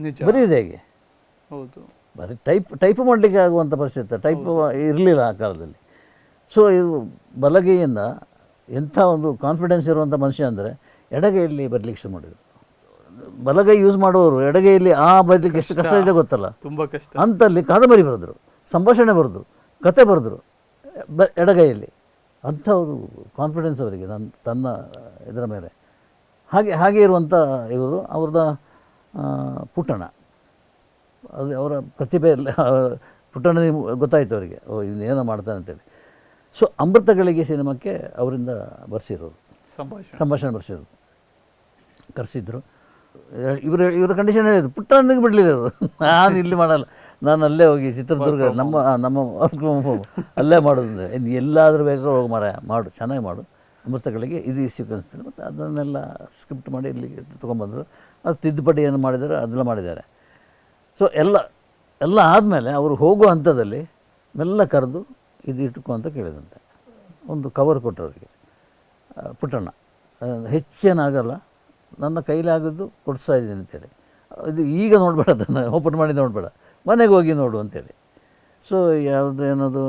ನಿಜ. ಬರೆಯೋದು ಹೇಗೆ? ಹೌದು. ಬರೀ ಟೈಪ್ ಟೈಪ್ ಮಾಡಲಿಕ್ಕೆ ಆಗುವಂಥ ಪರಿಸ್ಥಿತಿ. ಟೈಪ್ ಇರಲಿಲ್ಲ ಆ ಕಾಲದಲ್ಲಿ. ಸೊ ಇದು ಬಲಗೈಯಿಂದ ಎಂಥ ಒಂದು ಕಾನ್ಫಿಡೆನ್ಸ್ ಇರುವಂಥ ಮನುಷ್ಯ ಅಂದರೆ ಎಡಗೈಯಲ್ಲಿ ಬರಲಿಕ್ಕೆ ಶುರು ಮಾಡಿದ್ರು. ಬಲಗೈ ಯೂಸ್ ಮಾಡೋರು ಎಡಗೈಯಲ್ಲಿ ಆ ಬರಲಿಕ್ಕೆ ಎಷ್ಟು ಕಷ್ಟ ಇದೆ ಗೊತ್ತಲ್ಲ? ತುಂಬ ಕಷ್ಟ. ಅಂತಲ್ಲಿ ಕಾದಂಬರಿ ಬರೆದ್ರು ಸಂಭಾಷಣೆ ಬರೆದ್ರು ಕತೆ ಬರೆದ್ರು ಬ ಎಡಗೈಯಲ್ಲಿ. ಅಂಥವ್ರು ಕಾನ್ಫಿಡೆನ್ಸ್ ಅವರಿಗೆ ನನ್ನ ತನ್ನ ಇದರ ಮೇಲೆ. ಹಾಗೆ ಹಾಗೆ ಇರುವಂಥ ಇವರು ಅವ್ರದ್ದ ಪುಟ್ಟಣ. ಅದು ಅವರ ಪ್ರತಿಭೆ ಪುಟ್ಟಣ ಗೊತ್ತಾಯ್ತು ಅವರಿಗೆ. ಓ ಇವನೇನೋ ಮಾಡ್ತಾನೆ ಅಂತೇಳಿ. ಸೊ ಅಮೃತಗಳಿಗೆ ಸಿನಿಮಾಕ್ಕೆ ಅವರಿಂದ ಬರ್ಸಿರೋರು. ಸಂಭಾಷಣೆ. ಸಂಭಾಷಣೆ ಬರ್ಸಿರೋದು ಕರೆಸಿದ್ರು. ಇವರು ಇವರ ಕಂಡೀಷನ್ ಹೇಳಿದ್ರು ಪುಟ್ಟ ಅಂದಂಗೆ ಬಿಡಲಿಲ್ಲ ಅವರು ನಾನು ಇಲ್ಲಿ ಮಾಡಲ್ಲ. ನಾನು ಅಲ್ಲೇ ಹೋಗಿ ಚಿತ್ರದುರ್ಗ ನಮ್ಮ ನಮ್ಮ ಅಲ್ಲೇ ಮಾಡೋದು ಇನ್ನು ಎಲ್ಲಾದರೂ ಬೇಕಾದ್ರೂ ಹೋಗಿ ಮಾರ ಮಾಡು ಚೆನ್ನಾಗಿ ಮಾಡು. ಅಮೃತಗಳಿಗೆ ಇದು ಈ ಸೀಕ್ವೆನ್ಸ್ ಮತ್ತು ಅದನ್ನೆಲ್ಲ ಸ್ಕ್ರಿಪ್ಟ್ ಮಾಡಿ ಇಲ್ಲಿಗೆ ತೊಗೊಂಬಂದರು ಅದು ತಿದ್ದುಪಡಿ ಏನು ಮಾಡಿದ್ದಾರೆ ಅದೆಲ್ಲ ಮಾಡಿದ್ದಾರೆ. ಸೊ ಎಲ್ಲ ಎಲ್ಲ ಆದಮೇಲೆ ಅವರು ಹೋಗೋ ಹಂತದಲ್ಲಿ ಮೆಲ್ಲ ಕರೆದು ಇದು ಇಟ್ಕೊ ಅಂತ ಕೇಳಿದಂತೆ. ಒಂದು ಕವರ್ ಕೊಟ್ಟರು ಅವರಿಗೆ. ಪುಟ್ಟಣ್ಣ. ಹೆಚ್ಚೇನಾಗಲ್ಲ. ನನ್ನ ಕೈಲಾಗದ್ದು ಕೊಡಿಸ್ತಾ ಇದ್ದೀನಿ ಅಂತೇಳಿ. ಇದು ಈಗ ನೋಡಬೇಡ ಅದನ್ನು ಓಪನ್ ಮಾಡಿ ನೋಡಬೇಡ. ಮನೆಗೆ ಹೋಗಿ ನೋಡು ಅಂತೇಳಿ. ಸೊ ಯಾವುದು ಏನದು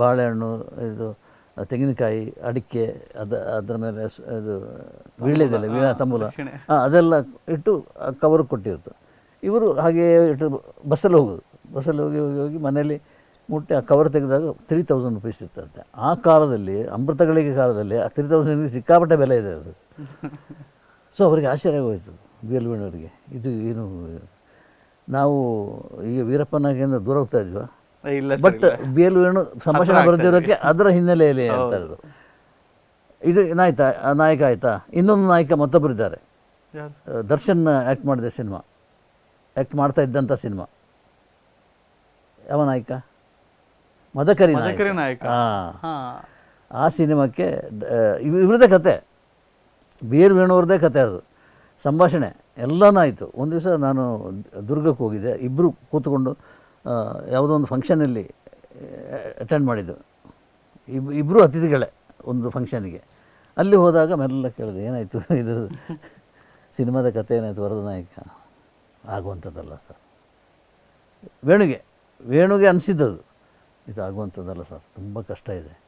ಬಾಳೆಹಣ್ಣು ಇದು ತೆಂಗಿನಕಾಯಿ ಅಡಿಕೆ ಅದ ಅದರ ಮೇಲೆ ಇದು ವೀಳ್ಯದೆಲೆ ವೀಣ ತಂಬೂಲ. ಹಾಂ ಅದೆಲ್ಲ ಇಟ್ಟು ಕವರ್ ಕೊಟ್ಟಿರುತ್ತೆ ಇವರು ಹಾಗೆಯೇ ಇಟ್ಟು ಬಸ್ಸಲ್ಲಿ ಹೋಗೋದು. ಬಸ್ಸಲ್ಲಿ ಹೋಗಿ ಹೋಗಿ ಹೋಗಿ ಮನೆಯಲ್ಲಿ ಮುಟ್ಟಿ ಆ ಕವರ್ ತೆಗೆದಾಗ ತ್ರೀ ತೌಸಂಡ್ ರುಪೀಸ್ ಇತ್ತಂತೆ ಆ ಕಾಲದಲ್ಲಿ ಅಮೃತಗಳಿಗೆ ಕಾಲದಲ್ಲಿ ಆ ತ್ರೀ ತೌಸಂಡ್ ಸಿಕ್ಕಾಪಟ್ಟೆ ಬೆಲೆ ಇದೆ ಅದು. ಸೊ ಅವರಿಗೆ ಆಶ್ಚರ್ಯ ಆಗೋಯ್ತು ಬಿ ಎಲ್ ವೇಣುವರಿಗೆ ಇದು ಏನು ನಾವು ಈಗ ವೀರಪ್ಪನಾಗಿಂದ ದೂರ ಹೋಗ್ತಾ ಇದ್ವಾ? ಇಲ್ಲ ಬಟ್ ಬಿ ಎಲ್ ವೇಣು ಸಂಭಾಷಣೆ ಬರೆದಿರೋಕ್ಕೆ ಅದರ ಹಿನ್ನೆಲೆಯಲ್ಲಿ ಹೇಳ್ತಾ ಇರೋದು. ಇದು ಏನಾಯ್ತಾ ನಾಯಕ ಆಯಿತಾ? ಇನ್ನೊಂದು ನಾಯಕ ಮತ್ತೊಬ್ಬರಿದ್ದಾರೆ ಇದ್ದಾರೆ. ದರ್ಶನ್ ಆ್ಯಕ್ಟ್ ಮಾಡಿದೆ ಸಿನಿಮಾ. ಆ್ಯಕ್ಟ್ ಮಾಡ್ತಾ ಇದ್ದಂಥ ಸಿನಿಮಾ. ಯಾವ ನಾಯಕ? ಮದಕರಿ ನಾಯಕ. ಹಾಂ. ಆ ಸಿನಿಮಾಕ್ಕೆ ಇವ್ರದ ಇವ್- ಬೀರ್ ವೇಣುವ್ರದ್ದೇ ಕತೆ ಅದು. ಸಂಭಾಷಣೆ ಎಲ್ಲನೂ ಆಯಿತು. ಒಂದು ದಿವಸ ನಾನು ದುರ್ಗಕ್ಕೆ ಹೋಗಿದ್ದೆ. ಇಬ್ಬರು ಕೂತ್ಕೊಂಡು ಯಾವುದೋ ಒಂದು ಫಂಕ್ಷನಲ್ಲಿ ಅಟೆಂಡ್ ಮಾಡಿದ್ದು. ಇಬ್ ಇಬ್ಬರು ಅತಿಥಿಗಳೇ ಒಂದು ಫಂಕ್ಷನಿಗೆ ಅಲ್ಲಿ ಹೋದಾಗ ಮೆಲ್ಲ ಕೇಳಿದೆ, ಏನಾಯಿತು? ಇದು ಸಿನಿಮಾದ ಕತೆ ಏನಾಯಿತು? ವರದ ನಾಯಕ ಆಗುವಂಥದ್ದಲ್ಲ ಸರ್. ವೇಣುಗೆ ವೇಣುಗೆ ಅನಿಸಿದ್ದದು. ಇದು ಆಗುವಂಥದ್ದಲ್ಲ ಸರ್. ತುಂಬ ಕಷ್ಟ ಇದೆ.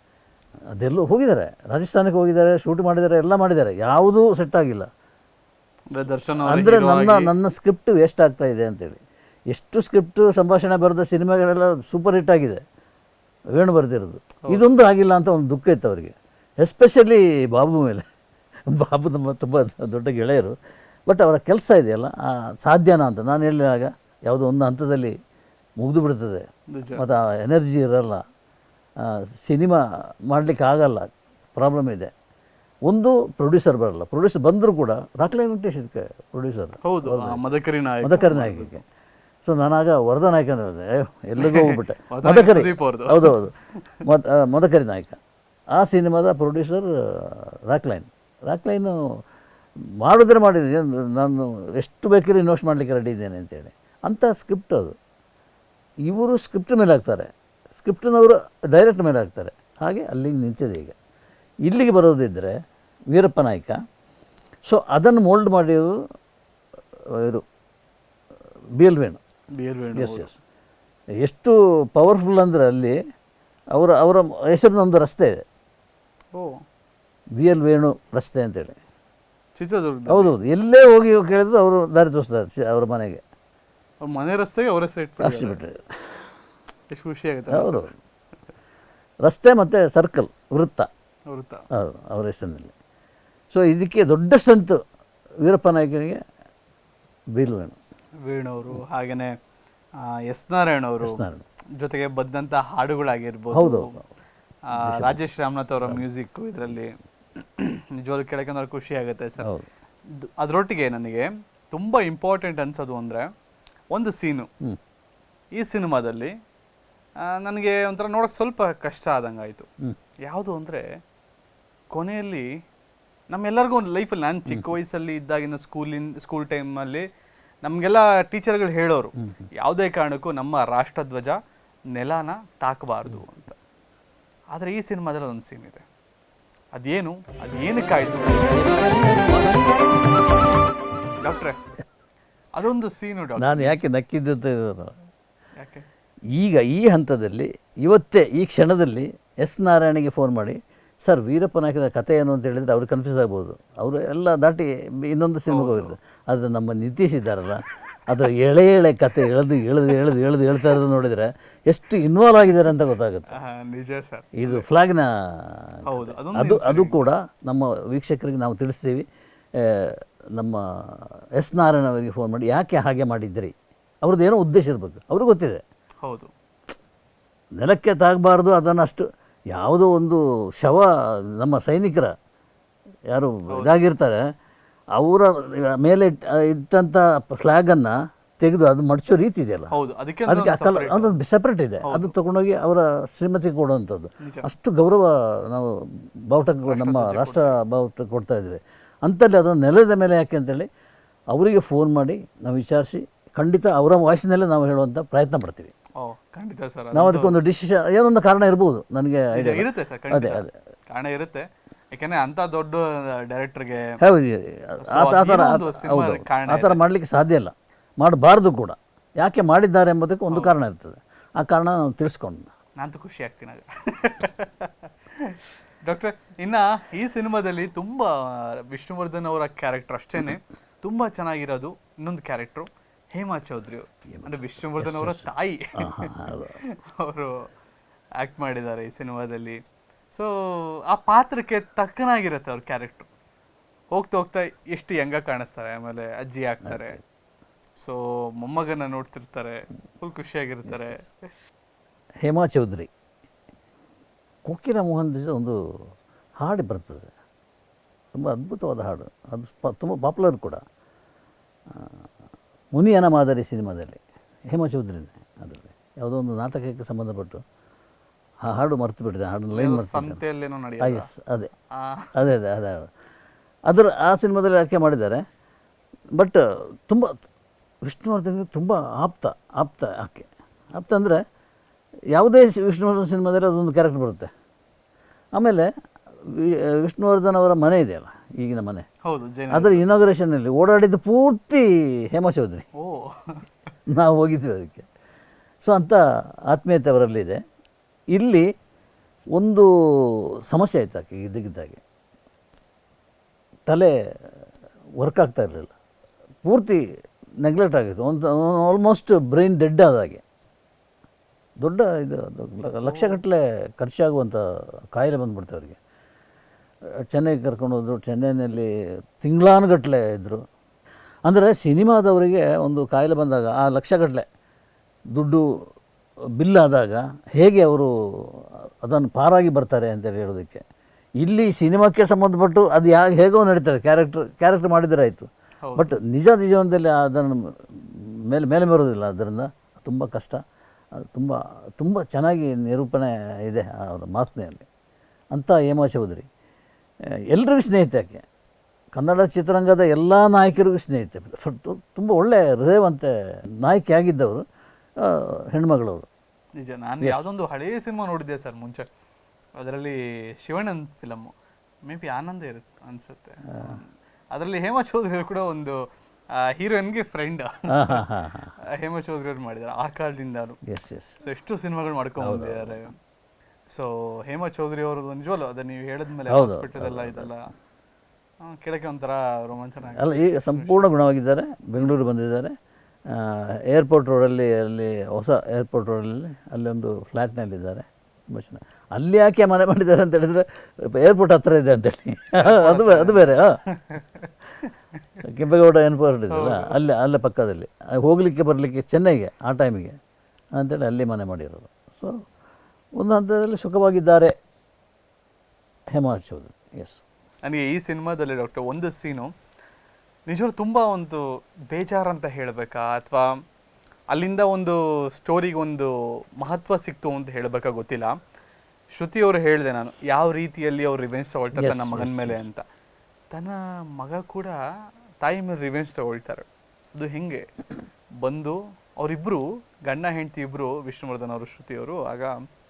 ಅದೆಲ್ಲೂ ಹೋಗಿದ್ದಾರೆ. ರಾಜಸ್ಥಾನಕ್ಕೆ ಹೋಗಿದ್ದಾರೆ ಶೂಟ್ ಮಾಡಿದ್ದಾರೆ ಎಲ್ಲ ಮಾಡಿದ್ದಾರೆ. ಯಾವುದೂ ಸೆಟ್ ಆಗಿಲ್ಲ. ಅಂದ್ರೆ ದರ್ಶನ್ ಅಂದರೆ ನನ್ನ ನನ್ನ ಸ್ಕ್ರಿಪ್ಟ್ ವೇಸ್ಟ್ ಆಗ್ತಾ ಇದೆ ಅಂತೇಳಿ. ಎಷ್ಟು ಸ್ಕ್ರಿಪ್ಟ್ ಸಂಭಾಷಣೆ ಬರೆದ ಸಿನಿಮಾಗಳೆಲ್ಲ ಸೂಪರ್ ಹಿಟ್ ಆಗಿದೆ. ವೇಣು ಬರೆದಿರೋದು. ಇದೊಂದು ಆಗಿಲ್ಲ ಅಂತ ಒಂದು ದುಃಖ ಇತ್ತು ಅವರಿಗೆ. ಎಸ್ಪೆಷಲಿ ಬಾಬು ಮೇಲೆ. ಬಾಬು ನಮ್ಮ ತುಂಬ ದೊಡ್ಡ ಗೆಳೆಯರು. ಬಟ್ ಅವರ ಕೆಲಸ ಇದೆಯಲ್ಲ ಆ ಸಾಧ್ಯನಾ ಅಂತ. ನಾನು ಹೇಳಿದಾಗ ಯಾವುದೋ ಒಂದು ಹಂತದಲ್ಲಿ ಮುಗಿದು ಬಿಡ್ತದೆ. ಮತ್ತು ಆ ಎನರ್ಜಿ ಇರಲ್ಲ. ಸಿನಿಮಾ ಮಾಡಲಿಕ್ಕೆ ಆಗಲ್ಲ ಪ್ರಾಬ್ಲಮ್ ಇದೆ. ಒಂದು ಪ್ರೊಡ್ಯೂಸರ್ ಬರಲ್ಲ. ಪ್ರೊಡ್ಯೂಸರ್ ಬಂದರೂ ಕೂಡ ದಾಖಲೆ ವೆಂಕಟೇಶ್ ಇದಕ್ಕೆ ಪ್ರೊಡ್ಯೂಸರ್ ಹೌದು ಮದಕರಿ ನಾಯಕ. ಮದಕರಿ ನಾಯಕಕ್ಕೆ. ಸೊ ನಾನಾಗ ವರದ ನಾಯಕ ಏ, ಎಲ್ಲಿಗೂ ಹೋಗ್ಬಿಟ್ಟೆ. ಮದಕರಿ. ಹೌದು ಹೌದು. ಮದ ಮದಕರಿ ನಾಯಕ. ಆ ಸಿನಿಮಾದ ಪ್ರೊಡ್ಯೂಸರ್ ರಾಕ್ಲೈನ್. ರಾಕ್ಲೈನು ಮಾಡಿದ್ರೆ ಮಾಡಿದ್ದೀನಿ ನಾನು ಎಷ್ಟು ಬೇಕಾದ್ರೆ ಇನ್ವೆಸ್ಟ್ ಮಾಡಲಿಕ್ಕೆ ರೆಡಿ ಇದ್ದೇನೆ ಅಂತೇಳಿ. ಅಂಥ ಸ್ಕ್ರಿಪ್ಟ್ ಅದು. ಇವರು ಸ್ಕ್ರಿಪ್ಟ್ ಮೇಲೆ ಹಾಕ್ತಾರೆ. ಸ್ಕ್ರಿಪ್ಟಿನವರು ಡೈರೆಕ್ಟ್ ಮೇಲೆ ಹಾಕ್ತಾರೆ. ಹಾಗೆ ಅಲ್ಲಿಗೆ ನಿಂತಿದೆ ಈಗ. ಇಲ್ಲಿಗೆ ಬರೋದಿದ್ದರೆ ವೀರಪ್ಪ ನಾಯ್ಕ. ಸೊ ಅದನ್ನು ಮೋಲ್ಡ್ ಮಾಡಿರೋದು ಇದು B L Venu. B L Venu S S ಎಷ್ಟು ಪವರ್ಫುಲ್ ಅಂದರೆ ಅಲ್ಲಿ ಅವರ ಅವರ ಹೆಸರಿನ ಒಂದು ರಸ್ತೆ ಇದೆ. ಓ. ಬಿ ಎಲ್ ವೇಣು ರಸ್ತೆ ಅಂತೇಳಿ. ಚಿತ್ರದುರ್ಗ ಹೌದು ಎಲ್ಲೇ ಹೋಗಿ ಕೇಳಿದ್ರು ಅವರು ದಾರಿ ತೋರಿಸ್ತಾರೆ ಅವರ ಮನೆಗೆ. ಅವ್ರ ಮನೆ ರಸ್ತೆಗೆ ಅವರ ಸೈಟ್ ಅಷ್ಟು ಬಿಟ್ಟರೆ ಎಷ್ಟು ಖುಷಿ ಆಗುತ್ತೆ ಹೌದು. ರಸ್ತೆ ಮತ್ತು ಸರ್ಕಲ್ ವೃತ್ತ. ವೃತ್ತ. ಹೌದು ಅವರ ಹೆಸರಿನಲ್ಲಿ. ಸೊ ಇದಕ್ಕೆ ದೊಡ್ಡ ಸ್ಟ್ರೆಂತು ವೀರಪ್ಪ ನಾಯಕನಿಗೆ ಬೀಲ್ ವೇಣು ಹಾಗೆಯೇ ಹಾಗೇನೆ ಎಸ್ ನಾರಾಯಣ ಅವರು. ಜೊತೆಗೆ ಬದ್ದಂಥ ಹಾಡುಗಳಾಗಿರ್ಬೋದು. ಹೌದು. ರಾಜೇಶ್ ರಾಮನಾಥ್ ಅವರ ಮ್ಯೂಸಿಕ್ ಇದರಲ್ಲಿ ನಿಜವಾಗ್ಲೂ ಕೇಳಕ್ಕಂದ್ರೆ ಖುಷಿ ಆಗುತ್ತೆ ಸರ್. ಅದರೊಟ್ಟಿಗೆ ನನಗೆ ತುಂಬಾ ಇಂಪಾರ್ಟೆಂಟ್ ಅನ್ಸೋದು ಅಂದ್ರೆ ಒಂದು ಸೀನು. ಈ ಸಿನಿಮಾದಲ್ಲಿ ನನಗೆ ಒಂಥರ ನೋಡೋಕೆ ಸ್ವಲ್ಪ ಕಷ್ಟ ಆದಂಗೆ ಆಯಿತು ಯಾವುದು ಅಂದರೆ ಕೊನೆಯಲ್ಲಿ ನಮ್ಮೆಲ್ಲರಿಗೂ ಒಂದು ಲೈಫಲ್ಲಿ ನಾನು ಚಿಕ್ಕ ವಯಸ್ಸಲ್ಲಿ ಇದ್ದಾಗಿನ ಸ್ಕೂಲಿನ ಸ್ಕೂಲ್ ಟೈಮಲ್ಲಿ ನಮಗೆಲ್ಲ ಟೀಚರ್ಗಳು ಹೇಳೋರು ಯಾವುದೇ ಕಾರಣಕ್ಕೂ ನಮ್ಮ ರಾಷ್ಟ್ರಧ್ವಜ ನೆಲನ ತಾಕಬಾರ್ದು ಅಂತ. ಆದರೆ ಈ ಸಿನಿಮಾದಲ್ಲಿ ಒಂದು ಸೀನ್ ಇದೆ. ಅದೇನು? ಅದು ಏನಕ್ಕಾಯ್ತು? ಡಾಕ್ಟ್ರೆ ಅದೊಂದು ಸೀನು ಡಾಕ್ಟರ್. ನಾನು ಯಾಕೆ ನಕ್ಕಿದ್ದು ಈಗ ಈ ಹಂತದಲ್ಲಿ ಇವತ್ತೇ ಈ ಕ್ಷಣದಲ್ಲಿ ಎಸ್ ನಾರಾಯಣಿಗೆ ಫೋನ್ ಮಾಡಿ ಸರ್ ವೀರಪ್ಪ ನಾಯಕದ ಕಥೆ ಏನು ಅಂತ ಹೇಳಿದರೆ ಅವ್ರು ಕನ್ಫ್ಯೂಸ್ ಆಗ್ಬೋದು. ಅವರು ಎಲ್ಲ ದಾಟಿ ಇನ್ನೊಂದು ಸಿನಿಮಾಗೆ ಹೋಗಿರ್ತಾರೆ. ಆದರೆ ನಮ್ಮ ನಿತೀಶ್ ಇದ್ದಾರಲ್ಲ ಅದರ ಎಳೆ ಎಳೆ ಕತೆ ಎಳೆದು ಎಳೆದು ಎಳೆದು ಎಳೆದು ಹೇಳ್ತಾ ಇರೋದು ನೋಡಿದರೆ ಎಷ್ಟು ಇನ್ವಾಲ್ವ್ ಆಗಿದ್ದಾರೆ ಅಂತ ಗೊತ್ತಾಗುತ್ತೆ. ನಿಜ ಸರ್ ಇದು ಫ್ಲಾಗ್ನ ಅದು ಅದು ಕೂಡ ನಮ್ಮ ವೀಕ್ಷಕರಿಗೆ ನಾವು ತಿಳಿಸ್ತೀವಿ. ನಮ್ಮ ಎಸ್ ನಾರಾಯಣ ಅವರಿಗೆ ಫೋನ್ ಮಾಡಿ ಯಾಕೆ ಹಾಗೆ ಮಾಡಿದ್ರಿ ಅವ್ರದ್ದು ಏನೋ ಉದ್ದೇಶ ಇರಬೇಕು ಅವ್ರಿಗೆ ಗೊತ್ತಿದೆ. ಹೌದು. ನೆಲಕ್ಕೆ ತಾಗಬಾರ್ದು ಅದನ್ನು ಅಷ್ಟು ಯಾವುದೋ ಒಂದು ಶವ ನಮ್ಮ ಸೈನಿಕರ ಯಾರು ಇದಾಗಿರ್ತಾರೆ ಅವರ ಮೇಲೆ ಇಟ್- ಇಟ್ಟಂಥ ಫ್ಲ್ಯಾಗನ್ನು ತೆಗೆದು ಅದು ಮಡಚೋ ರೀತಿ ಇದೆಯಲ್ಲ? ಹೌದು ಅದಕ್ಕೆ ಅದೊಂದು ಸೆಪ್ರೇಟ್ ಇದೆ. ಅದು ತಗೊಂಡೋಗಿ ಅವರ ಶ್ರೀಮತಿ ಕೊಡುವಂಥದ್ದು. ಅಷ್ಟು ಗೌರವ ನಾವು ಬಾವುಟ ನಮ್ಮ ರಾಷ್ಟ್ರ ಬಾವುಟ ಕೊಡ್ತಾ ಇದ್ದೇವೆ. ಅಂಥಲ್ಲಿ ಅದನ್ನು ನೆಲದ ಮೇಲೆ ಯಾಕೆ ಅಂತೇಳಿ ಅವರಿಗೆ ಫೋನ್ ಮಾಡಿ ನಾವು ವಿಚಾರಿಸಿ ಖಂಡಿತ ಅವರ ವಾಯ್ಸಿನಲ್ಲೇ ನಾವು ಹೇಳುವಂಥ ಪ್ರಯತ್ನ ಪಡ್ತೀವಿ. ಖಂಡಿತ ಸರ್ ನಾವು ಅದಕ್ಕೊಂದು ಡಿಸಿಷನ್ ಏನೊಂದು ಕಾರಣ ಇರ್ಬೋದು ನನಗೆ. ಇರುತ್ತೆ ಸರ್ ಅದೇ ಅದೇ. ಕಾರಣ ಇರುತ್ತೆ. ಯಾಕೆಂದ್ರೆ ಅಂತ ದೊಡ್ಡ ಡೈರೆಕ್ಟರ್ಗೆ ಹೌದು ಆ ಥರ ಹೌದು ಕಾರಣ ಆ ಥರ ಮಾಡಲಿಕ್ಕೆ ಸಾಧ್ಯ ಇಲ್ಲ. ಮಾಡಬಾರ್ದು ಕೂಡ. ಯಾಕೆ ಮಾಡಿದ್ದಾರೆ ಎಂಬುದಕ್ಕೆ ಒಂದು ಕಾರಣ ಇರ್ತದೆ. ಆ ಕಾರಣ ನಾವು ತಿಳಿಸ್ಕೊಂಡು. ನಾನು ಖುಷಿ ಆಗ್ತೀನಿ ಅದು ಡಾಕ್ಟ್ರೆ ಇನ್ನ ಈ ಸಿನಿಮಾದಲ್ಲಿ ತುಂಬ ವಿಷ್ಣುವರ್ಧನ್ ಅವರ ಕ್ಯಾರೆಕ್ಟರ್ ಅಷ್ಟೇ ತುಂಬಾ ಚೆನ್ನಾಗಿರೋದು ಇನ್ನೊಂದು ಕ್ಯಾರೆಕ್ಟರ್ ಹೇಮಾ ಚೌಧರಿ. ಅಂದ್ರೆ ವಿಷ್ಣುವರ್ಧನ್ ಅವರ ತಾಯಿ. ಅವರು ಆಕ್ಟ್ ಮಾಡಿದ್ದಾರೆ ಈ ಸಿನಿಮಾದಲ್ಲಿ. ಸೊ ಆ ಪಾತ್ರಕ್ಕೆ ತಕ್ಕನಾಗಿರುತ್ತೆ ಅವ್ರ ಕ್ಯಾರೆಕ್ಟರ್ ಹೋಗ್ತಾ ಹೋಗ್ತಾ ಎಷ್ಟು ಹೆಂಗ ಕಾಣಿಸ್ತಾರೆ ಆಮೇಲೆ ಅಜ್ಜಿ ಆಗ್ತಾರೆ. ಸೊ ಮೊಮ್ಮಗನ ನೋಡ್ತಿರ್ತಾರೆ ಫುಲ್ ಖುಷಿಯಾಗಿರ್ತಾರೆ. ಹೇಮಾ ಚೌಧರಿ. ಕೊಕ್ಕಿನ ಮೋಹನ್ ಜೊತೆ ಒಂದು ಹಾಡು ಬರ್ತದೆ. ತುಂಬ ಅದ್ಭುತವಾದ ಹಾಡು. ಅದು ತುಂಬ ಪಾಪ್ಯುಲರ್ ಕೂಡ. ಮುನಿಯನ ಮಾದರಿ ಸಿನಿಮಾದಲ್ಲಿ ಹೇಮಾ ಚೌಧರಿನೇ ಅದರಲ್ಲಿ. ಯಾವುದೋ ಒಂದು ನಾಟಕಕ್ಕೆ ಸಂಬಂಧಪಟ್ಟು ಆ ಹಾಡು ಮರ್ತು ಬಿಟ್ಟಿದೆ ಹಾಡು ಲೈನ್ ಮರ್ತು ಎಸ್ ಅದೇ. ಅದೇ ಅದೇ ಅದೇ ಅದರ ಆ ಸಿನಿಮಾದಲ್ಲಿ ಆಕೆ ಮಾಡಿದ್ದಾರೆ. ಬಟ್ ತುಂಬ ವಿಷ್ಣುವರ್ಧನ್ ತುಂಬ ಆಪ್ತ ಆಪ್ತ ಆಕೆ. ಆಪ್ತ ಅಂದರೆ ಯಾವುದೇ ವಿಷ್ಣುವರ್ಧನ್ ಸಿನಿಮಾದಲ್ಲಿ ಅದೊಂದು ಕ್ಯಾರೆಕ್ಟರ್ ಬರುತ್ತೆ. ಆಮೇಲೆ ವಿಷ್ಣುವರ್ಧನ್ ಅವರ ಮನೆ ಇದೆಯಲ್ಲ ಈಗಿನ ಮನೆ. ಹೌದು ಅದರ ಇನಾಗ್ರೇಷನಲ್ಲಿ ಓಡಾಡಿದ್ದು ಪೂರ್ತಿ ಹೇಮಾ ಚೌಧರಿ. ನಾವು ಹೋಗಿದ್ವಿ ಅದಕ್ಕೆ. ಸೊ ಅಂಥ ಆತ್ಮೀಯತೆ ಅವರಲ್ಲಿದೆ ಇಲ್ಲಿ ಒಂದು ಸಮಸ್ಯೆ ಆಯ್ತು ಆಕೆ ಇದ್ದಕ್ಕಿದ್ದಾಗೆ ತಲೆ ವರ್ಕ್ ಆಗ್ತಾ ಇರಲಿಲ್ಲ. ಪೂರ್ತಿ ನೆಗ್ಲೆಕ್ಟ್ ಆಗಿತ್ತು. ಒಂದು ಆಲ್ಮೋಸ್ಟ್ ಬ್ರೈನ್ ಡೆಡ್ ಆದಾಗೆ ದೊಡ್ಡ ಇದು ಲಕ್ಷಗಟ್ಟಲೆ ಖರ್ಚಾಗುವಂಥ ಕಾಯಿಲೆ ಬಂದ್ಬಿಡ್ತು ಅವರಿಗೆ. ಚೆನ್ನೈಗೆ ಕರ್ಕೊಂಡು ಹೋದರು. ಚೆನ್ನೈನಲ್ಲಿ ತಿಂಗಳಾನುಗಟ್ಟಲೆ ಇದ್ದರು ಅಂದರೆ ಸಿನಿಮಾದವರಿಗೆ ಒಂದು ಕಾಯಿಲೆ ಬಂದಾಗ ಆ ಲಕ್ಷಗಟ್ಟಲೆ ದುಡ್ಡು ಬಿಲ್ ಆದಾಗ ಹೇಗೆ ಅವರು ಅದನ್ನು ಪಾರಾಗಿ ಬರ್ತಾರೆ ಅಂತೇಳಿ ಹೇಳೋದಕ್ಕೆ. ಇಲ್ಲಿ ಸಿನಿಮಾಕ್ಕೆ ಸಂಬಂಧಪಟ್ಟು ಅದು ಯಾ ಹೇಗೋ ನಡೀತದೆ. ಕ್ಯಾರೆಕ್ಟರ್ ಕ್ಯಾರೆಕ್ಟರ್ ಮಾಡಿದರೆ ಆಯಿತು ಬಟ್ ನಿಜ ಜೀವನದಲ್ಲಿ ಅದನ್ನು ಮೇಲೆ ಮೇಲೆ ಬರೋದಿಲ್ಲ. ಅದರಿಂದ ತುಂಬ ಕಷ್ಟ. ಅದು ತುಂಬ ತುಂಬ ಚೆನ್ನಾಗಿ ನಿರೂಪಣೆ ಇದೆ ಅವರ ಮಾತಿನಲ್ಲಿ ಅಂತ ಹೇಮಾ ಚೌಧರಿ. ಎಲ್ರಿಗೂ ಸ್ನೇಹಿತೆ ಆಕೆ. ಕನ್ನಡ ಚಿತ್ರರಂಗದ ಎಲ್ಲ ನಾಯಕರಿಗೂ ಸ್ನೇಹಿತೆ. ತುಂಬ ಒಳ್ಳೆ ಹೃದಯವಂತೆ ನಾಯಕಿ ಆಗಿದ್ದವರು ಹೆಣ್ಮಗಳವರು. ನಿಜ ನಾನು ಯಾವುದೊಂದು ಹಳೆಯ ಸಿನಿಮಾ ನೋಡಿದ್ದೆ ಸರ್ ಮುಂಚೆ. ಅದರಲ್ಲಿ ಶಿವಣ್ಣನ್ ಫಿಲಮ್ಮು ಮೇ ಬಿ ಆನಂದ ಇರುತ್ತೆ ಅನ್ಸುತ್ತೆ. ಅದರಲ್ಲಿ ಹೇಮಾ ಚೌಧರಿ ಕೂಡ ಒಂದು ಹೀರೋಯಿನ್ಗೆ ಫ್ರೆಂಡ್ ಹೇಮಾ ಚೌಧರಿ ಅವ್ರು ಮಾಡಿದ್ದಾರೆ ಆ ಕಾಲದಿಂದ ಎಸ್ ಎಸ್ ಸೊ ಎಷ್ಟು ಸಿನಿಮಾಗಳು ಮಾಡ್ಕೊಂಡು ಬಂದಿದ್ದಾರೆ. ಸೊ ಹೇಮಾ ಚೌಧರಿ ಅವರು ನಿಜವಲ್ಲ ಅದ ನೀವು ಹೇಳಿದ್ಮೇಲೆ ಹಾಸ್ಪಿಟಲ್ ಎಲ್ಲ ಇದೆಲ್ಲ. ಆ, ಕೇಳಕ್ಕೆ ಒಂಥರ ರೋಮಾಂಚನ ಆಗುತ್ತೆ. ಅಲ್ಲ ಈಗ ಸಂಪೂರ್ಣ ಗುಣವಾಗಿದ್ದಾರೆ ಬೆಂಗಳೂರು ಬಂದಿದ್ದಾರೆ. ಏರ್ಪೋರ್ಟ್ ರೋಡಲ್ಲಿ ಅಲ್ಲಿ ಹೊಸ ಏರ್ಪೋರ್ಟ್ ರೋಡಲ್ಲಿ ಅಲ್ಲೊಂದು ಫ್ಲ್ಯಾಟ್ನಲ್ಲಿದ್ದಾರೆ ತುಂಬ ಚೆನ್ನಾಗಿ. ಅಲ್ಲಿ ಯಾಕೆ ಮನೆ ಮಾಡಿದ್ದಾರೆ ಅಂತ ಹೇಳಿದ್ರೆ ಏರ್ಪೋರ್ಟ್ ಹತ್ರ ಇದೆ ಅಂತೇಳಿ. ಅದು ಬೇ- ಅದು ಬೇರೆ ಹಾಂ. ಕೆಂಪೇಗೌಡ ಏರ್ಪೋರ್ಟ್ ಇದೆಯಲ್ಲ ಅಲ್ಲೇ? ಅಲ್ಲೇ ಪಕ್ಕದಲ್ಲಿ. ಆ, ಹೋಗಲಿಕ್ಕೆ ಬರಲಿಕ್ಕೆ ಚೆನ್ನೈಗೆ ಆ ಟೈಮಿಗೆ ಅಂತೇಳಿ ಅಲ್ಲಿ ಮನೆ ಮಾಡಿರೋದು ಸೊ ಒಂದು ಹಂತದಲ್ಲಿ ಸುಖವಾಗಿದ್ದಾರೆ. ಹೇಮಾ ಚೌಧರಿ ಎಸ್ ನನಗೆ ಈ ಸಿನಿಮಾದಲ್ಲಿ ಡಾಕ್ಟರ್ ಒಂದು ಸೀನು ನಿಜವಾಗ್ಲೂ ತುಂಬ ಒಂದು ಬೇಜಾರು ಅಂತ ಹೇಳಬೇಕಾ? ಅಥವಾ ಅಲ್ಲಿಂದ ಒಂದು ಸ್ಟೋರಿಗೆ ಒಂದು ಮಹತ್ವ ಸಿಕ್ತು ಅಂತ ಹೇಳಬೇಕಾ ಗೊತ್ತಿಲ್ಲ. ಶ್ರುತಿ ಅವರು ಹೇಳಿದೆ ನಾನು ಯಾವ ರೀತಿಯಲ್ಲಿ ಅವ್ರು ರಿವೆಂಜ್ ತಗೊಳ್ತಾರೆ ತನ್ನ ಮಗನ ಮೇಲೆ ಅಂತ. ತನ್ನ ಮಗ ಕೂಡ ತಾಯಿ ಮೇಲೆ ರಿವೆಂಜ್ ತಗೊಳ್ತಾರೆ. ಅದು ಹೆಂಗೆ? ಬಂದು ಅವರಿಬ್ಬರು ಗಂಡ ಹೆಂಡತಿ ಇಬ್ಬರು ವಿಷ್ಣುವರ್ಧನ್ ಅವರು ಶ್ರುತಿ ಅವರು ಆಗ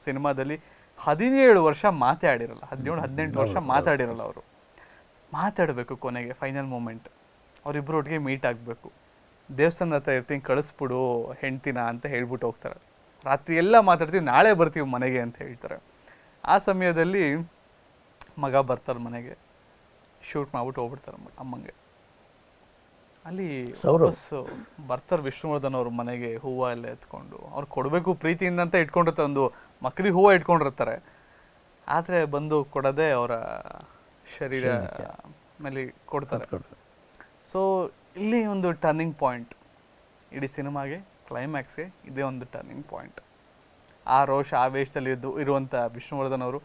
ಸಿನಿಮಾದಲ್ಲಿ ಹದಿನೇಳು ವರ್ಷ ಮಾತಾಡಿರಲ್ಲ ಹದಿನೇಳು ಹದಿನೆಂಟು ವರ್ಷ ಮಾತಾಡಿರಲ್ಲ ಅವರು. ಮಾತಾಡಬೇಕು ಕೊನೆಗೆ ಫೈನಲ್ ಮೂಮೆಂಟ್ ಅವರಿಬ್ಬರು ಒಟ್ಟಿಗೆ ಮೀಟ್ ಆಗಬೇಕು. ದೇವಸ್ಥಾನದ ಹತ್ರ ಇರ್ತೀನಿ ಕಳಿಸ್ಬಿಡು ಹೆಂಡ್ತಿನ ಅಂತ ಹೇಳ್ಬಿಟ್ಟು ಹೋಗ್ತಾರೆ. ರಾತ್ರಿ ಎಲ್ಲ ಮಾತಾಡ್ತೀವಿ ನಾಳೆ ಬರ್ತೀವಿ ಮನೆಗೆ ಅಂತ ಹೇಳ್ತಾರೆ. ಆ ಸಮಯದಲ್ಲಿ ಮಗ ಬರ್ತಾರೆ ಮನೆಗೆ. ಶೂಟ್ ಮಾಡ್ಬಿಟ್ಟು ಹೋಗ್ಬಿಡ್ತಾರೆ ಅಮ್ಮಂಗೆ. ಅಲ್ಲಿ ಸೌರವ್. ಬರ್ತಾರೆ ವಿಷ್ಣುವರ್ಧನ್ ಅವ್ರ ಮನೆಗೆ ಹೂವು ಎಲ್ಲ ಎತ್ಕೊಂಡು. ಅವ್ರು ಕೊಡಬೇಕು ಪ್ರೀತಿಯಿಂದ ಅಂತ ಇಟ್ಕೊಂಡಿರ್ತಾರೆ ಒಂದು ಮಕ್ಕಳಿ ಹೂವು ಇಟ್ಕೊಂಡಿರ್ತಾರೆ. ಆದರೆ ಬಂದು ಕೊಡದೆ ಅವರ ಶರೀರ ಮೇಲೆ ಕೊಡ್ತಾರೆ. ಸೊ ಇಲ್ಲಿ ಒಂದು ಟರ್ನಿಂಗ್ ಪಾಯಿಂಟ್ ಇಡೀ ಸಿನಿಮಾಗೆ ಕ್ಲೈಮ್ಯಾಕ್ಸ್ಗೆ ಇದೇ ಒಂದು ಟರ್ನಿಂಗ್ ಪಾಯಿಂಟ್ ಆ ರೋಷ ಆವೇಶದಲ್ಲಿ ಇದ್ದು ಇರುವಂಥ ವಿಷ್ಣುವರ್ಧನ್ ಅವರು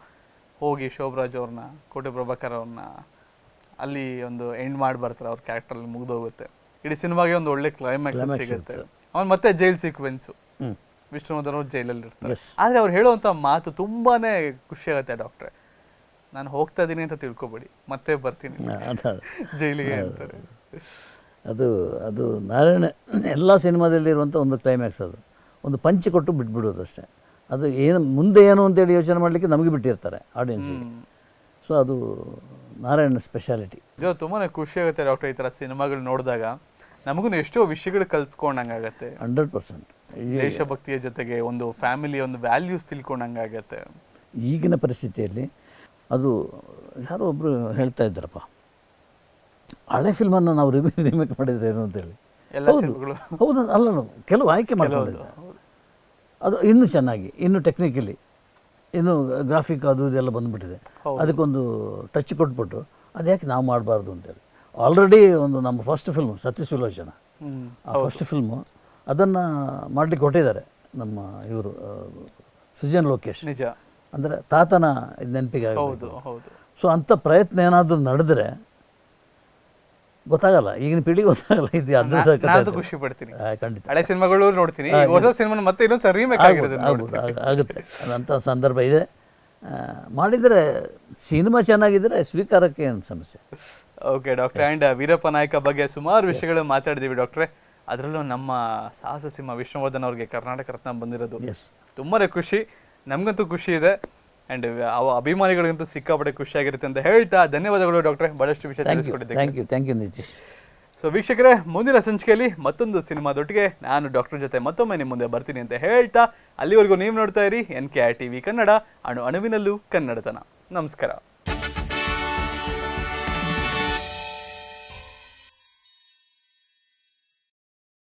ಹೋಗಿ ಶೋಭರಾಜ್ ಅವ್ರನ್ನ ಕೋಟೆ ಪ್ರಭಾಕರ್ ಅವ್ರನ್ನ ಅಲ್ಲಿ ಒಂದು ಎಂಡ್ ಮಾಡಿ ಬರ್ತಾರೆ ಅವ್ರ ಕ್ಯಾರೆಕ್ಟರಲ್ಲಿ ಮುಗ್ದೋಗುತ್ತೆ. ಇಡೀ ಸಿನಿಮಾಗೆ ಒಂದು ಒಳ್ಳೆ ಕ್ಲೈಮ್ಯಾಕ್ಸ್ ಸಿಗುತ್ತೆ. ಅವನು ಮತ್ತೆ ಜೈಲ್ ಸೀಕ್ವೆನ್ಸು ವಿಷ್ಣುವರ್ಧನ್ ಅವ್ರು ಜೈಲಲ್ಲಿ ಇರ್ತಾರೆ. ಆದ್ರೆ ಅವ್ರು ಹೇಳುವಂತ ಮಾತು ತುಂಬಾನೇ ಖುಷಿ ಆಗುತ್ತೆ ಡಾಕ್ಟ್ರೆ ನಾನು ಹೋಗ್ತಾ ಇದೀನಿ ಅಂತ ತಿಳ್ಕೊಬೇಡಿ ಮತ್ತೆ ಬರ್ತೀನಿ. ಜೈಲಿಗೆ ಅಂತಾರೆ. ಅದು ಅದು ನಾರಾಯಣ ಎಲ್ಲ ಸಿನಿಮಾದಲ್ಲಿ ಸಿನಿಮಾದಲ್ಲಿರುವಂಥ ಒಂದು ಕ್ಲೈಮ್ಯಾಕ್ಸ್ ಅದು. ಒಂದು ಪಂಚ್ ಕೊಟ್ಟು ಬಿಟ್ಬಿಡೋದು ಅಷ್ಟೇ. ಅದು ಏನು ಮುಂದೆ ಏನು ಅಂತೇಳಿ ಯೋಚನೆ ಮಾಡಲಿಕ್ಕೆ ನಮಗೆ ಬಿಟ್ಟಿರ್ತಾರೆ ಆಡಿಯನ್ಸಿಗೆ ಸೊ ಅದು ನಾರಾಯಣ ಸ್ಪೆಷಾಲಿಟಿ ಜೋ ತುಂಬಾ ಖುಷಿ ಆಗುತ್ತೆ ಡಾಕ್ಟರ್ ಈ ಥರ ಸಿನಿಮಾಗಳು ನೋಡಿದಾಗ. ನಮಗೂ ಎಷ್ಟೋ ವಿಷಯಗಳು ಕಲ್ತ್ಕೊಂಡಂಗಾಗತ್ತೆ. Hundred percent. ದೇಶಭಕ್ತಿಯ ಜೊತೆಗೆ ಒಂದು ಫ್ಯಾಮಿಲಿ ಒಂದು ವ್ಯಾಲ್ಯೂಸ್ ತಿಳ್ಕೊಂಡಂಗಾಗತ್ತೆ. ಈಗಿನ ಪರಿಸ್ಥಿತಿಯಲ್ಲಿ ಅದು ಯಾರೋ ಒಬ್ಬರು ಹೇಳ್ತಾ ಇದ್ದಾರಪ್ಪ. ಹಳೆ ಫಿಲ್ಮನ್ನು ನಾವು ರಿಮೇಕ್ ರಿಮೇಕ್ ಮಾಡಿದ್ರೆ ಏನು ಅಂತೇಳಿ. ಎಲ್ಲ ಹೌದು ಹೌದು ಅಲ್ಲ ಕೆಲವು ಆಯ್ಕೆ ಮಾಡ್ಕೊಂಡಿದ್ದೆ ಅದು ಇನ್ನೂ ಚೆನ್ನಾಗಿ ಇನ್ನೂ ಟೆಕ್ನಿಕಲಿ ಇನ್ನು ಗ್ರಾಫಿಕ್ ಅದು ಇದೆಲ್ಲ ಬಂದುಬಿಟ್ಟಿದೆ. ಅದಕ್ಕೊಂದು ಟಚ್ ಕೊಟ್ಬಿಟ್ಟು ಅದು ಯಾಕೆ ನಾವು ಮಾಡಬಾರ್ದು ಅಂತೇಳಿ. ಆಲ್ರೆಡಿ ಒಂದು ನಮ್ಮ ಫಸ್ಟ್ ಫಿಲ್ಮ್ ಸತ್ಯ ಸುಲೋಚನ ಆ ಫಸ್ಟ್ ಫಿಲ್ಮು ಅದನ್ನು ಮಾಡಲಿಕ್ಕೆ ಕೊಟ್ಟಿದ್ದಾರೆ ನಮ್ಮ ಇವರು ಸುಜನ್ ಲೋಕೇಶ್. ಅಂದರೆ ತಾತನ ನೆನಪಿಗೆ ಹೌದು ಸೊ ಅಂಥ ಪ್ರಯತ್ನ ಏನಾದರೂ ನಡೆದ್ರೆ ಗೊತ್ತಾಗಲ್ಲ ಈಗಿನ ಪೀಳಿಗೆ ಗೊತ್ತಾಗಲ್ಲ ಇದು ಅದೃಷ್ಟ ಕಥೆ ನಾನು ಖುಷಿ ಪಡ್ತೀನಿ. ಖಂಡಿತ. ಹಳೆ ಸಿನಿಮಾಗಳು ನೋಡ್ತೀನಿ ಹೊಸ ಸಿನಿಮಾ ಮತ್ತೆ ಇನ್ನೊಂದು ಆಗ್ಬೋದು, ಆಗುತ್ತೆ. ಅದಂಥ ಸಂದರ್ಭ ಇದೆ. ಮಾಡಿದರೆ ಸಿನಿಮಾ ಚೆನ್ನಾಗಿದ್ದರೆ ಸ್ವೀಕಾರಕ್ಕೆ ಏನು ಸಮಸ್ಯೆ? ಓಕೆ ಡಾಕ್ಟರ್ ಆ್ಯಂಡ್ ವೀರಪ್ಪ ನಾಯಕ ಬಗ್ಗೆ ಸುಮಾರು ವಿಷಯಗಳು ಮಾತಾಡಿದ್ದೀವಿ ಡಾಕ್ಟ್ರೆ ಅದರಲ್ಲೂ ನಮ್ಮ ಸಾಹಸ ಸಿಂಹ ವಿಷ್ಣುವರ್ಧನ್ ಅವ್ರಿಗೆ ಕರ್ನಾಟಕ ರತ್ನ ಬಂದಿರೋದು. ತುಂಬಾನೇ ಖುಷಿ. ನಮಗಂತೂ ಖುಷಿ ಇದೆ. ಆ್ಯಂಡ್ ಅವ ಅಭಿಮಾನಿಗಳಿಗಂತೂ ಸಿಕ್ಕಾಪಟ್ಟೆ ಖುಷಿಯಾಗಿರುತ್ತೆ ಅಂತ ಹೇಳ್ತಾ ಧನ್ಯವಾದಗಳು ಡಾಕ್ಟರ್. ಬಹಳಷ್ಟು ವಿಷಯ ತಿಳಿಸ್ಕೊಟ್ಟಿದ್ದೆ thank you thank you Nitish. So ವೀಕ್ಷಕರೇ ಮುಂದಿನ ಸಂಚಿಕೆಯಲ್ಲಿ ಮತ್ತೊಂದು ಸಿನಿಮಾದೊಟ್ಟಿಗೆ ನಾನು ಡಾಕ್ಟರ್ ಜೊತೆ ಮತ್ತೊಮ್ಮೆ ನಿಮ್ಮ ಮುಂದೆ ಬರ್ತೀನಿ ಅಂತ ಹೇಳ್ತಾ ಅಲ್ಲಿವರೆಗೂ ನೀವು ನೋಡ್ತಾ ಇರಿ N K R T V Kannada ಅಣು ಅಣುವಿನಲ್ಲೂ ಕನ್ನಡತನ. ನಮಸ್ಕಾರ.